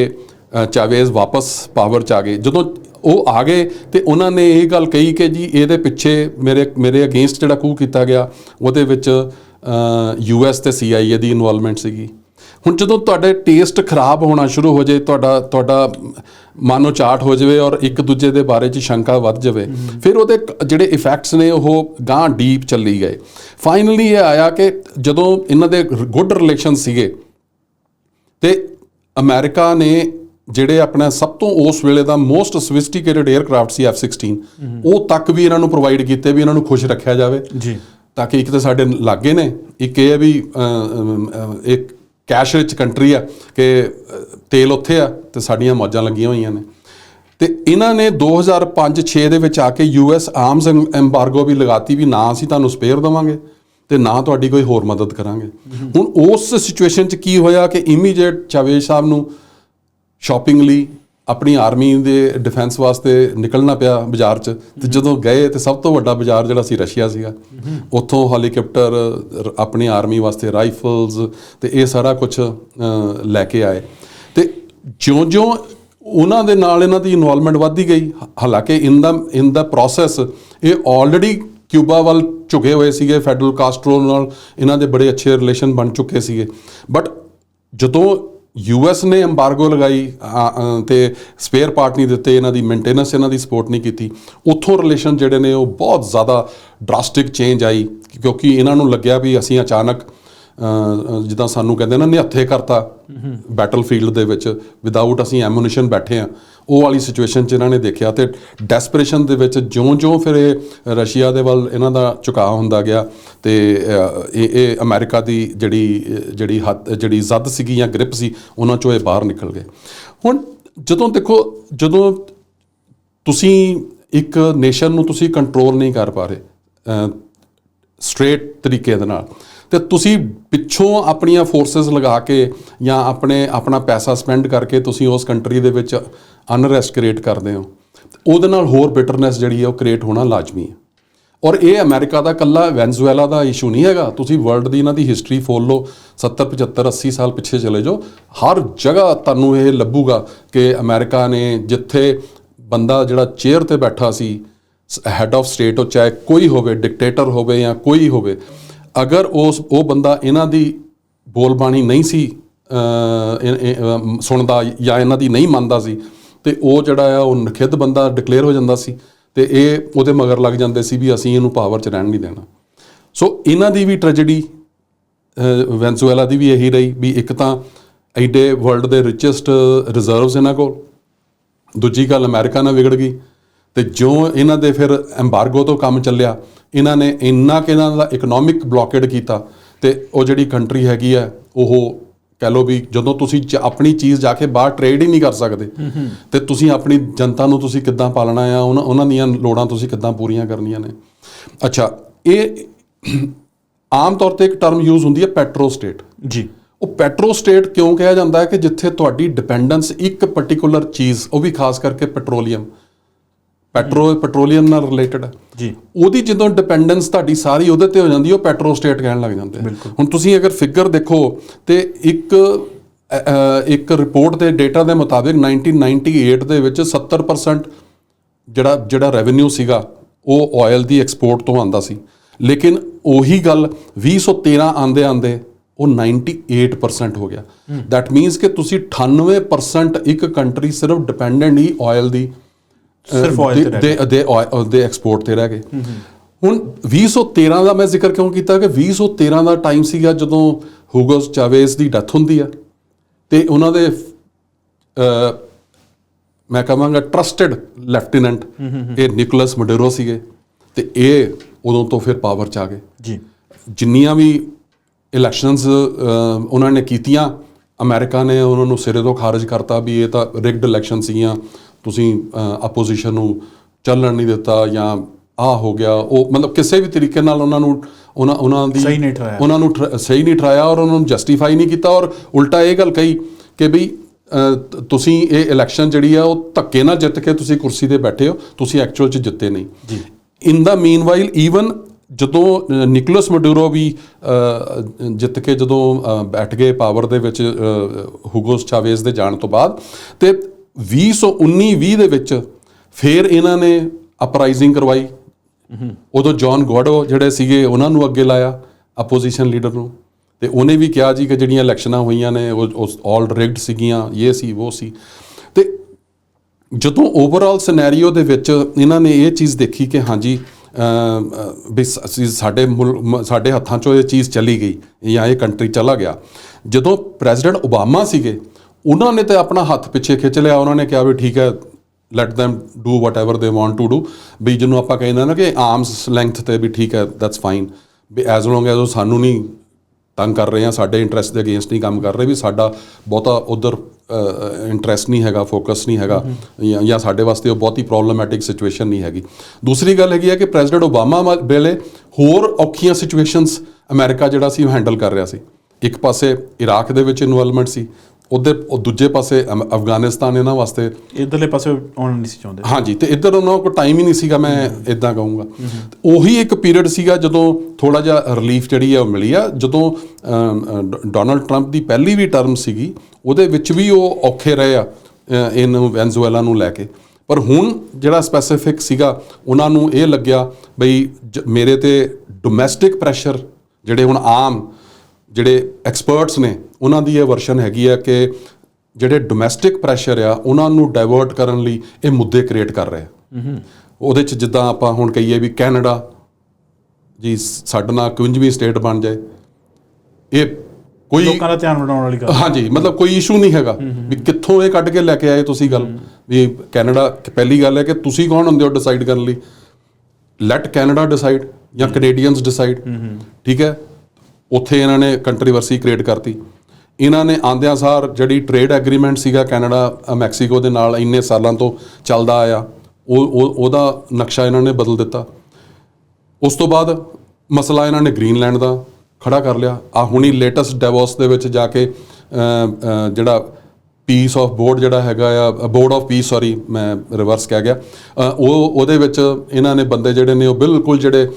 ਅ, ਚਾਵੇਜ਼ ਵਾਪਸ ਪਾਵਰ ਚ ਆ ਗਏ। ਜਦੋਂ ਉਹ ਆ ਗਏ ਤੇ ਉਹਨਾਂ ਨੇ ਇਹ ਗੱਲ ਕਹੀ ਕਿ ਜੀ ਇਹਦੇ ਪਿੱਛੇ ਮੇਰੇ ਮੇਰੇ ਅਗੇਂਸਟ ਜਿਹੜਾ ਕੂ ਕੀਤਾ ਗਿਆ ਉਹਦੇ ਵਿੱਚ ਯੂ ਐਸ ਤੇ ਸੀ ਆਈ ਏ ਦੀ ਇਨਵੋਲਵਮੈਂਟ ਸੀਗੀ। ਹੁਣ ਜਦੋਂ ਤੁਹਾਡੇ ਟੇਸਟ ਖਰਾਬ ਹੋਣਾ ਸ਼ੁਰੂ ਹੋ ਜਾਏ ਤੁਹਾਡਾ ਤੁਹਾਡਾ ਮਾਨੋ ਚਾਟ ਹੋ ਜਾਵੇ ਔਰ ਇੱਕ ਦੂਜੇ ਦੇ ਬਾਰੇ 'ਚ ਸ਼ੰਕਾ ਵੱਧ ਜਾਵੇ ਫਿਰ ਉਹਦੇ ਜਿਹੜੇ ਇਫੈਕਟਸ ਨੇ ਉਹ ਗਾਂ ਡੀਪ ਚੱਲੀ ਗਏ। ਫਾਈਨਲੀ ਇਹ ਆਇਆ ਕਿ ਜਦੋਂ ਇਹਨਾਂ ਦੇ ਗੁੱਡ ਰਿਲੇਸ਼ਨ ਸੀਗੇ ਤੇ ਅਮਰੀਕਾ ਨੇ ਜਿਹੜੇ ਆਪਣਾ ਸਭ ਤੋਂ ਉਸ ਵੇਲੇ ਦਾ ਮੋਸਟ ਸਫਿਸਟੀਕੇਟਡ 에ਅਰਕ੍ਰਾਫਟ ਸੀ F16 ਉਹ ਤੱਕ ਵੀ ਇਹਨਾਂ ਨੂੰ ਪ੍ਰੋਵਾਈਡ ਕੀਤੇ ਵੀ ਇਹਨਾਂ ਨੂੰ ਖੁਸ਼ ਰੱਖਿਆ ਜਾਵੇ। ਜੀ। ਤਾਂ ਕਿ ਇੱਕ ਤਾਂ ਸਾਡੇ ਲਾਗੇ ਨੇ ਇੱਕ ਇਹ ਹੈ ਵੀ ਇੱਕ ਕੈਸ਼ ਰਿਚ ਕੰਟਰੀ ਆ ਕਿ ਤੇਲ ਉੱਥੇ ਆ ਤੇ ਸਾਡੀਆਂ ਮੌਜਾਂ ਲੱਗੀਆਂ ਹੋਈਆਂ ਨੇ। ਤੇ ਇਹਨਾਂ ਨੇ 2005-6 ਦੇ ਵਿੱਚ ਆ ਕੇ ਯੂਐਸ ਆਰਮਸ ਐਮਬਾਰਗੋ ਵੀ ਲਗਾਤੀ ਵੀ ਨਾ ਅਸੀਂ ਤੁਹਾਨੂੰ ਸਪੇਅਰ ਦਵਾਂਗੇ ਤੇ ਨਾ ਤੁਹਾਡੀ ਕੋਈ ਹੋਰ ਮਦਦ ਕਰਾਂਗੇ। ਹੁਣ ਉਸ ਸਿਚੁਏਸ਼ਨ 'ਚ ਕੀ ਹੋਇਆ ਕਿ ਇਮੀਡੀਏਟ ਚਾਵੇਜ਼ ਸਾਹਿਬ ਨੂੰ ਸ਼ਾਪਿੰਗ ਲਈ ਆਪਣੀ ਆਰਮੀ ਦੇ ਡਿਫੈਂਸ ਵਾਸਤੇ ਨਿਕਲਣਾ ਪਿਆ ਬਾਜ਼ਾਰ 'ਚ ਤੇ ਜਦੋਂ ਗਏ ਤੇ ਸਭ ਤੋਂ ਵੱਡਾ ਬਾਜ਼ਾਰ ਜਿਹੜਾ ਸੀ ਰਸ਼ੀਆ ਸੀਗਾ। ਉੱਥੋਂ ਹੈਲੀਕਾਪਟਰ ਆਪਣੀ ਆਰਮੀ ਵਾਸਤੇ ਰਾਈਫਲਸ ਤੇ ਇਹ ਸਾਰਾ ਕੁਝ ਲੈ ਕੇ ਆਏ। ਤੇ ਜਿਉਂ-ਜਿਉਂ ਉਹਨਾਂ ਦੇ ਨਾਲ ਇਹਨਾਂ ਦੀ ਇਨਵੋਲਵਮੈਂਟ ਵੱਧਦੀ ਗਈ ਹਾਲਾਂਕਿ in the in the process ਇਹ ਆਲਰੇਡੀ ਕਿਊਬਾ ਵੱਲ ਝੁਕੇ ਹੋਏ ਸੀਗੇ ਫੈਡਰਲ ਕਾਸਟਰੋ ਨਾਲ ਇਹਨਾਂ ਦੇ ਬੜੇ ਅੱਛੇ ਰਿਲੇਸ਼ਨ ਬਣ ਚੁੱਕੇ ਸੀਗੇ। ਬਟ ਜਦੋਂ ਯੂਐਸ ਨੇ ਐਮਬਾਰਗੋ ਲਗਾਈ ਆ, ਤੇ ਸਪੇਅਰ ਪਾਰਟ ਨਹੀਂ ਦਿੱਤੇ ਇਹਨਾਂ ਦੀ ਮੇਨਟੇਨੈਂਸ ਇਹਨਾਂ ਦੀ ਸਪੋਰਟ ਨਹੀਂ ਕੀਤੀ। ਉੱਥੋਂ ਰਿਲੇਸ਼ਨ ਜਿਹੜੇ ਨੇ ਉਹ ਬਹੁਤ ਜ਼ਿਆਦਾ ਡਰਾਸਟਿਕ ਚੇਂਜ ਆਈ ਕਿਉਂਕਿ ਇਹਨਾਂ ਨੂੰ ਲੱਗਿਆ ਵੀ ਅਸੀਂ ਅਚਾਨਕ ਜਿੱਦਾਂ ਸਾਨੂੰ ਕਹਿੰਦੇ ਨਾ ਨਿਹੱਥੇ ਕਰਤਾ ਬੈਟਲਫੀਲਡ ਦੇ ਵਿੱਚ ਵਿਦਆਊਟ ਅਸੀਂ ਐਮੂਨੀਸ਼ਨ ਬੈਠੇ ਆ। ਉਹ ਵਾਲੀ ਸਿਚੁਏਸ਼ਨ 'ਚ ਇਹਨਾਂ ਨੇ ਦੇਖਿਆ ਤੇ ਡੈਸਪਰੇਸ਼ਨ ਦੇ ਵਿੱਚ ਜਿਉਂ-ਜਿਉਂ ਫਿਰ ਇਹ ਰਸ਼ੀਆ ਦੇ ਵੱਲ ਇਹਨਾਂ ਦਾ ਝੁਕਾਅ ਹੁੰਦਾ ਗਿਆ ਤੇ ਇਹ ਇਹ ਅਮਰੀਕਾ ਦੀ ਜਿਹੜੀ ਜਿਹੜੀ ਜਿਹੜੀ ਜ਼ੱਦ ਸੀਗੀ ਜਾਂ ਗ੍ਰਿਪ ਸੀ ਉਹਨਾਂ 'ਚੋਂ ਇਹ ਬਾਹਰ ਨਿਕਲ ਗਏ। ਹੁਣ ਜਦੋਂ ਦੇਖੋ ਜਦੋਂ ਤੁਸੀਂ ਇੱਕ ਨੇਸ਼ਨ ਨੂੰ ਤੁਸੀਂ ਕੰਟਰੋਲ ਨਹੀਂ ਕਰ ਪਾ ਰਹੇ ਸਟ੍ਰੇਟ ਤਰੀਕੇ ਦੇ ਨਾਲ ਤੇ ਤੁਸੀਂ ਪਿੱਛੋਂ ਆਪਣੀਆਂ ਫੋਰਸਸ ਲਗਾ ਕੇ ਜਾਂ ਆਪਣੇ, ਆਪਣਾ ਪੈਸਾ ਸਪੈਂਡ ਕਰਕੇ ਤੁਸੀਂ ਉਸ ਕੰਟਰੀ ਦੇ ਵਿੱਚ ਅਨਰੈਸਟ ਕ੍ਰੀਏਟ ਕਰਦੇ ਹੋ। ਉਹਦੇ ਨਾਲ ਹੋਰ ਬਿਟਰਨੈਸ ਜਿਹੜੀ ਹੈ ਉਹ ਕ੍ਰੀਏਟ ਹੋਣਾ ਲਾਜ਼ਮੀ ਹੈ। ਔਰ ਇਹ ਅਮਰੀਕਾ ਦਾ ਕੱਲਾ ਵੈਨਜ਼ੂਏਲਾ ਦਾ ਇਸ਼ੂ ਨਹੀਂ ਹੈਗਾ। ਤੁਸੀਂ ਵਰਲਡ ਦੀ ਇਹਨਾਂ ਦੀ ਹਿਸਟਰੀ ਫੋਲ ਲਓ 70 75 80 ਸਾਲ ਪਿੱਛੇ ਚਲੇ ਜਾਓ। ਹਰ ਜਗ੍ਹਾ ਤੁਹਾਨੂੰ ਇਹ ਲੱਭੂਗਾ ਕਿ ਅਮਰੀਕਾ ਨੇ ਜਿੱਥੇ ਬੰਦਾ ਜਿਹੜਾ ਚੇਅਰ ਤੇ ਬੈਠਾ ਸੀ ਹੈਡ ਆਫ ਸਟੇਟ ਉਹ ਚਾਹੇ ਕੋਈ ਹੋਵੇ ਡਿਕਟੇਟਰ ਹੋਵੇ ਜਾਂ ਕੋਈ ਹੋਵੇ ਅਗਰ ਉਸ ਉਹ ਬੰਦਾ ਇਹਨਾਂ ਦੀ ਬੋਲਬਾਣੀ ਨਹੀਂ ਸੀ ਸੁਣਦਾ ਜਾਂ ਇਹਨਾਂ ਦੀ ਨਹੀਂ ਮੰਨਦਾ ਸੀ, ਤੇ ਉਹ ਜਿਹੜਾ ਆ ਉਹ ਨਖਿੱਧ ਬੰਦਾ ਡਿਕਲੇਅਰ ਹੋ ਜਾਂਦਾ ਸੀ, ਤੇ ਇਹ ਉਹਦੇ ਮਗਰ ਲੱਗ ਜਾਂਦੇ ਸੀ ਵੀ ਅਸੀਂ ਇਹਨੂੰ ਪਾਵਰ 'ਚ ਰਹਿਣ ਨਹੀਂ ਦੇਣਾ। ਸੋ ਇਹਨਾਂ ਦੀ ਵੀ ਟ੍ਰੈਜੇਡੀ ਵੈਨਜ਼ੂਏਲਾ ਦੀ ਵੀ ਇਹੀ ਰਹੀ ਵੀ ਇੱਕ ਤਾਂ ਐਡੇ ਵਰਲਡ ਦੇ ਰਿਚੈਸਟ ਰਿਜ਼ਰਵਸ ਇਹਨਾਂ ਕੋਲ, ਦੂਜੀ ਗੱਲ ਅਮਰੀਕਾ ਨਾਲ ਵਿਗੜ ਗਈ, ਤੇ ਜਿਉਂ ਇਹਨਾਂ ਦੇ ਫਿਰ ਐਮਬਾਰਗੋ ਤੋਂ ਕੰਮ ਚੱਲਿਆ ਇਹਨਾਂ ਨੇ ਇੰਨਾ ਕਿ ਇਹਨਾਂ ਦਾ ਇਕਨੋਮਿਕ ਬਲੌਕੇਡ ਕੀਤਾ ਤੇ ਉਹ ਜਿਹੜੀ ਕੰਟਰੀ ਹੈਗੀ ਆ ਉਹ ਕਹਿ ਲਓ ਵੀ ਜਦੋਂ ਤੁਸੀਂ ਆਪਣੀ ਚੀਜ਼ ਜਾ ਕੇ ਬਾਹਰ ਟ੍ਰੇਡ ਹੀ ਨਹੀਂ ਕਰ ਸਕਦੇ ਤੇ ਤੁਸੀਂ ਆਪਣੀ ਜਨਤਾ ਨੂੰ ਤੁਸੀਂ ਕਿੱਦਾਂ ਪਾਲਣਾ ਆ ਉਹਨਾਂ ਉਹਨਾਂ ਦੀਆਂ ਲੋੜਾਂ ਤੁਸੀਂ ਕਿੱਦਾਂ ਪੂਰੀਆਂ ਕਰਨੀਆਂ ਨੇ। ਅੱਛਾ ਇਹ ਆਮ ਤੌਰ ਤੇ ਇੱਕ ਟਰਮ ਯੂਜ਼ ਹੁੰਦੀ ਹੈ ਪੈਟਰੋ ਸਟੇਟ ਜੀ। ਉਹ ਪੈਟਰੋ ਸਟੇਟ ਕਿਉਂ ਕਿਹਾ ਜਾਂਦਾ ਹੈ ਕਿ ਜਿੱਥੇ ਤੁਹਾਡੀ ਡਿਪੈਂਡੈਂਸ ਇੱਕ ਪਾਰਟਿਕੂਲਰ ਚੀਜ਼ ਉਹ ਵੀ ਖਾਸ ਕਰਕੇ ਪੈਟਰੋਲੀਅਮ ਪੈਟਰੋ ਪੈਟਰੋਲੀਅਮ ਨਾਲ ਰਿਲੇਟਡ ਹੈ ਜੀ। ਉਹਦੀ ਜਦੋਂ ਡਿਪੈਂਡੈਂਸ ਤੁਹਾਡੀ ਸਾਰੀ ਉਹਦੇ ਤੇ ਹੋ ਜਾਂਦੀ ਉਹ ਪੈਟਰੋ ਸਟੇਟ ਕਹਿਣ ਲੱਗ ਜਾਂਦੇ ਹੁਣ ਤੁਸੀਂ ਅਗਰ ਫਿਗਰ ਦੇਖੋ ਤੇ ਇੱਕ ਇੱਕ ਰਿਪੋਰਟ ਦੇ ਡਾਟਾ ਦੇ ਮੁਤਾਬਿਕ 1998 ਦੇ ਵਿੱਚ 70% ਜਿਹੜਾ ਜਿਹੜਾ ਰੈਵਨਿਊ ਸੀਗਾ ਉਹ ਆਇਲ ਦੀ ਐਕਸਪੋਰਟ ਤੋਂ ਆਂਦਾ ਸੀ। ਲੇਕਿਨ ਉਹੀ ਗੱਲ 2013 ਆਂਦੇ ਆਂਦੇ ਉਹ 98% ਹੋ ਗਿਆ। ਦੈਟ ਮੀਨਸ ਕਿ ਤੁਸੀਂ 98% ਇੱਕ ਕੰਟਰੀ ਸਿਰਫ ਡਿਪੈਂਡੈਂਟ ਹੀ ਆਇਲ ਦੀ ਸਿਰਫ oil ਤੇ ਰਹਿ ਦੇ ਦੇ ਦੇ ਐਕਸਪੋਰਟ ਤੇ ਰਹਿ ਗਏ। ਹੁਣ 2013 ਦਾ ਮੈਂ ਜ਼ਿਕਰ ਕਿਉਂ ਕੀਤਾ ਕਿ 2013 ਦਾ ਟਾਈਮ ਸੀਗਾ ਜਦੋਂ ਹੂਗੋਸ ਚਾਵੇਜ਼ ਦੀ ਡੈਥ ਹੁੰਦੀ ਆ। ਤੇ ਉਹਨਾਂ ਦੇ ਮੈਂ ਕਹਾਂਗਾ ਟਰਸਟਡ ਲੈਫਟੀਨੈਂਟ ਇਹ ਨਿਕੋਲਸ ਮਡੇਰੋ ਸੀਗੇ। ਤੇ ਇਹ ਉਦੋਂ ਤੋਂ ਫਿਰ ਪਾਵਰ ਚ ਆ ਗਏ। ਜੀ। ਜਿੰਨੀਆਂ ਵੀ ਇਲੈਕਸ਼ਨਸ ਉਹਨਾਂ ਨੇ ਕੀਤੀਆਂ ਅਮਰੀਕਾ ਨੇ ਉਹਨਾਂ ਨੂੰ ਸਿਰੇ ਤੋਂ ਖਾਰਜ ਕਰਤਾ ਵੀ ਇਹ ਤਾਂ ਰਿਗਡ ਇਲੈਕਸ਼ਨ ਸੀਗੀਆਂ। ਤੁਸੀਂ ਆਪੋਜੀਸ਼ਨ ਨੂੰ ਚੱਲਣ ਨਹੀਂ ਦਿੱਤਾ ਜਾਂ ਆ ਹੋ ਗਿਆ ਉਹ ਮਤਲਬ ਕਿਸੇ ਵੀ ਤਰੀਕੇ ਨਾਲ ਉਹਨਾਂ ਨੂੰ ਉਹਨਾਂ ਉਹਨਾਂ ਦੀ ਸਹੀ ਨਹੀਂ ਠਹਿਰਾਇਆ। ਉਹਨਾਂ ਨੂੰ ਸਹੀ ਨਹੀਂ ਠਰਾਇਆ ਔਰ ਉਹਨਾਂ ਨੂੰ ਜਸਟੀਫਾਈ ਨਹੀਂ ਕੀਤਾ ਔਰ ਉਲਟਾ ਇਹ ਗੱਲ ਕਹੀ ਕਿ ਵੀ ਤੁਸੀਂ ਇਹ ਇਲੈਕਸ਼ਨ ਜਿਹੜੀ ਆ ਉਹ ਧੱਕੇ ਨਾਲ ਜਿੱਤ ਕੇ ਤੁਸੀਂ ਕੁਰਸੀ ਤੇ ਬੈਠੇ ਹੋ ਤੁਸੀਂ ਐਕਚੁਅਲ 'ਚ ਜਿੱਤੇ ਨਹੀਂ ਜੀ। ਇਨ ਦਾ ਮੀਨਵਾਈਲ ਈਵਨ ਜਦੋਂ ਨਿਕੋਲਸ ਮਡੂਰੋ ਵੀ ਜਿੱਤ ਕੇ ਜਦੋਂ ਬੈਠ ਗਏ ਪਾਵਰ ਦੇ ਵਿੱਚ ਹੁਗੋਸ ਚਾਵੇਜ਼ ਦੇ ਜਾਣ ਤੋਂ ਬਾਅਦ ਤੇ 2019 20 ਦੇ ਵਿੱਚ ਫਿਰ ਇਹਨਾਂ ਨੇ ਅਪਰਾਈਜ਼ਿੰਗ ਕਰਵਾਈ। ਉਦੋਂ ਜੌਨ ਗੋਡੋ ਜਿਹੜੇ ਸੀਗੇ, ਉਹਨਾਂ ਨੂੰ ਅੱਗੇ ਲਾਇਆ ਆਪੋਜੀਸ਼ਨ ਲੀਡਰ ਨੂੰ। ਤੇ ਉਹਨੇ ਵੀ ਕਿਹਾ ਜੀ ਕਿ ਜਿਹੜੀਆਂ ਇਲੈਕਸ਼ਨਾਂ ਹੋਈਆਂ ਨੇ, ਉਹ ਆਲ ਰਿਗਡ ਸੀਗੀਆਂ, ਇਹ ਸੀ, ਉਹ ਸੀ। ਤੇ ਜਦੋਂ ਓਵਰਆਲ ਸਿਨੈਰੀਓ ਦੇ ਵਿੱਚ ਇਹਨਾਂ ਨੇ ਇਹ ਚੀਜ਼ ਦੇਖੀ ਕਿ ਹਾਂਜੀ ਵੀ ਸ- ਸਾਡੇ ਮੁਲ- ਸਾਡੇ ਹੱਥਾਂ 'ਚੋਂ ਇਹ ਚੀਜ਼ ਚਲੀ ਗਈ ਜਾਂ ਇਹ ਕੰਟਰੀ ਚਲਾ ਗਿਆ। ਜਦੋਂ ਪ੍ਰੈਜ਼ੀਡੈਂਟ ਓਬਾਮਾ ਸੀਗੇ ਉਹਨਾਂ ਨੇ ਤੇ ਆਪਣਾ ਹੱਥ ਪਿੱਛੇ ਖਿੱਚ ਲਿਆ, ਉਹਨਾਂ ਨੇ ਕਿਹਾ ਵੀ ਠੀਕ ਹੈ let them do whatever they want to do ਵੀ ਜਿਹਨੂੰ ਆਪਾਂ ਕਹਿੰਦੇ ਨਾ ਕਿ ਆਰਮਸ ਲੈਂਥ ਤੇ ਵੀ ਠੀਕ ਹੈ that's fine we as long as ਉਹ ਸਾਨੂੰ ਨਹੀਂ ਤੰਗ ਕਰ ਰਹੇ ਆ ਸਾਡੇ ਇੰਟਰਸਟ ਦੇ ਅਗੇਂਸਟ ਨਹੀਂ ਕੰਮ ਕਰ ਰਹੇ, ਵੀ ਸਾਡਾ ਬਹੁਤਾ ਉਧਰ ਇੰਟਰਸਟ ਨਹੀਂ ਹੈਗਾ ਫੋਕਸ ਨਹੀਂ ਹੈਗਾ, ਜਾਂ- ਜਾਂ ਸਾਡੇ ਵਾਸਤੇ ਉਹ ਬਹੁਤੀ ਪ੍ਰੋਬਲਮੈਟਿਕ ਸਿਚੁਏਸ਼ਨ ਨਹੀਂ ਹੈਗੀ। ਦੂਸਰੀ ਗੱਲ ਹੈਗੀ ਹੈ ਕਿ ਪ੍ਰੈਜ਼ੀਡੈਂਟ ਓਬਾਮਾ ਵਾ- ਵੇਲੇ ਹੋਰ ਔਖੀਆਂ ਸਿਚੁਏਸ਼ਨਸ ਅਮਰੀਕਾ ਜਿਹੜਾ ਸੀ ਉਹ ਹੈਂਡਲ ਕਰ ਰਿਹਾ ਸੀ। ਇੱਕ ਪਾਸੇ ਇਰਾਕ ਦੇ ਵਿੱਚ ਇਨਵੋਲਵਮੈਂਟ ਸੀ ਉਹਦੇ ਉਹ ਦੂਜੇ ਪਾਸੇ ਅਮ- ਅਫਗਾਨਿਸਤਾਨ ਇਹਨਾਂ ਵਾਸਤੇ ਇਧਰਲੇ ਪਾਸੇ ਆਉਣਾ ਨਹੀਂ ਸੀ ਚਾਹੁੰਦੇ। ਹਾਂਜੀ ਤੇ ਇੱਧਰ ਉਹਨਾਂ ਕੋਲ ਟਾਈਮ ਹੀ ਨਹੀਂ ਸੀਗਾ ਮੈਂ ਇਦਾਂ ਕਹੂੰਗਾ। ਤੇ ਉਹੀ ਇੱਕ ਪੀਰੀਅਡ ਸੀਗਾ ਜਦੋਂ ਥੋੜਾ ਜਿਹਾ ਰਿਲੀਫ ਜਿਹੜੀ ਆ ਉਹ ਮਿਲੀ ਆ ਜਦੋਂ ਅਮ, ਅ, ਡ- ਡੋਨਾਲਡ ਟਰੰਪ ਦੀ ਪਹਿਲੀ ਵੀ ਟਰਮ ਸੀਗੀ ਉਹਦੇ ਵਿੱਚ ਵੀ ਉਹ ਔਖੇ ਰਹੇ ਆ ਅ, ਇਹਨੂੰ ਵੈਨਜ਼ੂਏਲਾ ਨੂੰ ਲੈ ਕੇ। ਪਰ ਹੁਣ ਜਿਹੜਾ ਸਪੈਸੀਫਿਕ ਸੀਗਾ ਉਹਨਾਂ ਨੂੰ ਇਹ ਲੱਗਿਆ ਬਈ ਜ- ਮੇਰੇ ਤੇ ਡੋਮੈਸਟਿਕ ਪ੍ਰੈਸ਼ਰ ਜਿਹੜੇ ਹੁਣ ਆਮ ਜਿਹੜੇ ਐਕਸਪਰਟਸ ਨੇ ਉਹਨਾਂ ਦੀ ਇਹ ਵਰਸ਼ਨ ਹੈਗੀ ਆ ਕਿ ਜਿਹੜੇ ਡੋਮੈਸਟਿਕ ਪ੍ਰੈਸ਼ਰ ਆ ਉਹਨਾਂ ਨੂੰ ਡਾਇਵਰਟ ਕਰਨ ਲਈ ਇਹ ਮੁੱਦੇ ਕ੍ਰੀਏਟ ਕਰ ਰਹੇ ਆ। ਉਹਦੇ ਚ ਜਿੱਦਾਂ ਆਪਾਂ ਹੁਣ ਕਹੀਏ ਵੀ ਕੈਨੇਡਾ ਜੀ ਸਾਡੇ ਨਾਲ 51ਵੀਂ ਸਟੇਟ ਬਣ ਜਾਏ ਇਹ ਕੋਈ ਲੋਕਾਂ ਦਾ ਧਿਆਨ ਵਡਾਉਣ ਵਾਲੀ ਗੱਲ ਹਾਂਜੀ ਮਤਲਬ ਕੋਈ ਇਸ਼ੂ ਨਹੀਂ ਹੈਗਾ ਵੀ ਕਿੱਥੋਂ ਇਹ ਕੱਢ ਕੇ ਲੈ ਕੇ ਆਏ ਤੁਸੀਂ ਗੱਲ। ਵੀ ਕੈਨੇਡਾ ਪਹਿਲੀ ਗੱਲ ਹੈ ਕਿ ਤੁਸੀਂ ਕੌਣ ਹੁੰਦੇ ਹੋ ਡਿਸਾਈਡ ਕਰਨ ਲਈ? ਲੈਟ ਕੈਨੇਡਾ ਡਿਸਾਈਡ ਜਾਂ ਕੈਨੇਡੀਅਨਸ ਡਿਸਾਈਡ ਠੀਕ ਹੈ? ਉੱਥੇ ਇਹਨਾਂ ਨੇ ਕੰਟਰੋਵਰਸੀ ਕ੍ਰੀਏਟ ਕਰਤੀ। ਇਹਨਾਂ ਨੇ ਆਂਦਿਆਂ ਸਾਰ ਜਿਹੜੀ ਟ੍ਰੇਡ ਐਗਰੀਮੈਂਟ ਸੀਗਾ ਕੈਨੇਡਾ ਮੈਕਸੀਕੋ ਦੇ ਨਾਲ ਇੰਨੇ ਸਾਲਾਂ ਤੋਂ ਚੱਲਦਾ ਆਇਆ, ਉਹ, ਉਹ- ਉਹਦਾ ਨਕਸ਼ਾ ਇਹਨਾਂ ਨੇ ਬਦਲ ਦਿੱਤਾ। ਉਸ ਤੋਂ ਬਾਅਦ ਮਸਲਾ ਇਹਨਾਂ ਨੇ ਗ੍ਰੀਨਲੈਂਡ ਦਾ ਖੜਾ ਕਰ ਲਿਆ। ਆ ਹੁਣੀ ਲੇਟੈਸਟ ਡੈਵੋਸ ਦੇ ਵਿੱਚ ਜਾ ਕੇ ਜਿਹੜਾ ਪੀਸ ਆਫ ਬੋਰਡ ਜਿਹੜਾ ਹੈਗਾ ਆ ਬੋਰਡ ਆਫ ਪੀਸ ਸੌਰੀ ਮੈਂ ਰਿਵਰਸ ਕਹਿ ਗਿਆ। ਉਹ ਉਹਦੇ ਵਿੱਚ ਇਹਨਾਂ ਨੇ ਬੰਦੇ ਜਿਹੜੇ ਨੇ ਉਹ ਬਿਲਕੁਲ ਜਿਹੜੇ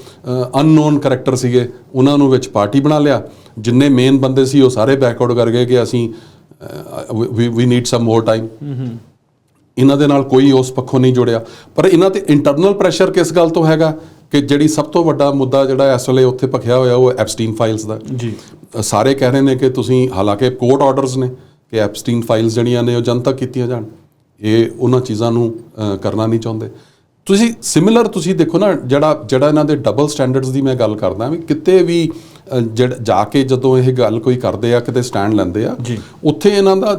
ਅਨਨੋਨ ਕੈਰੈਕਟਰ ਸੀਗੇ ਉਹਨਾਂ ਨੂੰ ਵਿੱਚ ਪਾਰਟੀ ਬਣਾ ਲਿਆ। ਜਿੰਨੇ ਮੇਨ ਬੰਦੇ ਸੀ ਉਹ ਸਾਰੇ ਬੈਕਆਊਟ ਕਰ ਗਏ ਕਿ ਅਸੀਂ ਵੀ ਨੀਡ ਸਮ ਮੋਰ ਟਾਈਮ ਇਹਨਾਂ ਦੇ ਨਾਲ ਕੋਈ ਉਸ ਪੱਖੋਂ ਨਹੀਂ ਜੁੜਿਆ। ਪਰ ਇਹਨਾਂ ਤੇ ਇੰਟਰਨਲ ਪ੍ਰੈਸ਼ਰ ਕਿਸ ਗੱਲ ਤੋਂ ਹੈਗਾ ਕਿ ਜਿਹੜੀ ਸਭ ਤੋਂ ਵੱਡਾ ਮੁੱਦਾ ਜਿਹੜਾ ਇਸ ਵੇਲੇ ਉੱਥੇ ਭਖਿਆ ਹੋਇਆ ਉਹ ਐਪਸਟੀਨ ਫਾਈਲਸ ਦਾ। ਜੀ। ਸਾਰੇ ਕਹਿ ਰਹੇ ਨੇ ਕਿ ਤੁਸੀਂ ਹਾਲਾਂਕਿ ਕੋਰਟ ਆਰਡਰਸ ਨੇ। ਕਿ ਐਪਸਟੀਨ ਫਾਈਲਸ ਜਿਹੜੀਆਂ ਨੇ ਉਹ ਜਨਤਕ ਕੀਤੀਆਂ ਜਾਣ। ਇਹ ਉਹਨਾਂ ਚੀਜ਼ਾਂ ਨੂੰ ਕਰਨਾ ਨਹੀਂ ਚਾਹੁੰਦੇ। ਤੁਸੀਂ ਸਿਮਿਲਰ ਤੁਸੀਂ ਦੇਖੋ ਨਾ ਜਿਹੜਾ ਜਿਹੜਾ ਇਹਨਾਂ ਦੇ ਡਬਲ ਸਟੈਂਡਰਡਸ ਦੀ ਮੈਂ ਗੱਲ ਕਰਦਾ ਵੀ ਕਿਤੇ ਵੀ ਜਾ ਕੇ ਜਦੋਂ ਇਹ ਗੱਲ ਕੋਈ ਕਰਦੇ ਆ ਕਿਤੇ ਸਟੈਂਡ ਲੈਂਦੇ ਆ। ਉੱਥੇ ਇਹਨਾਂ ਦਾ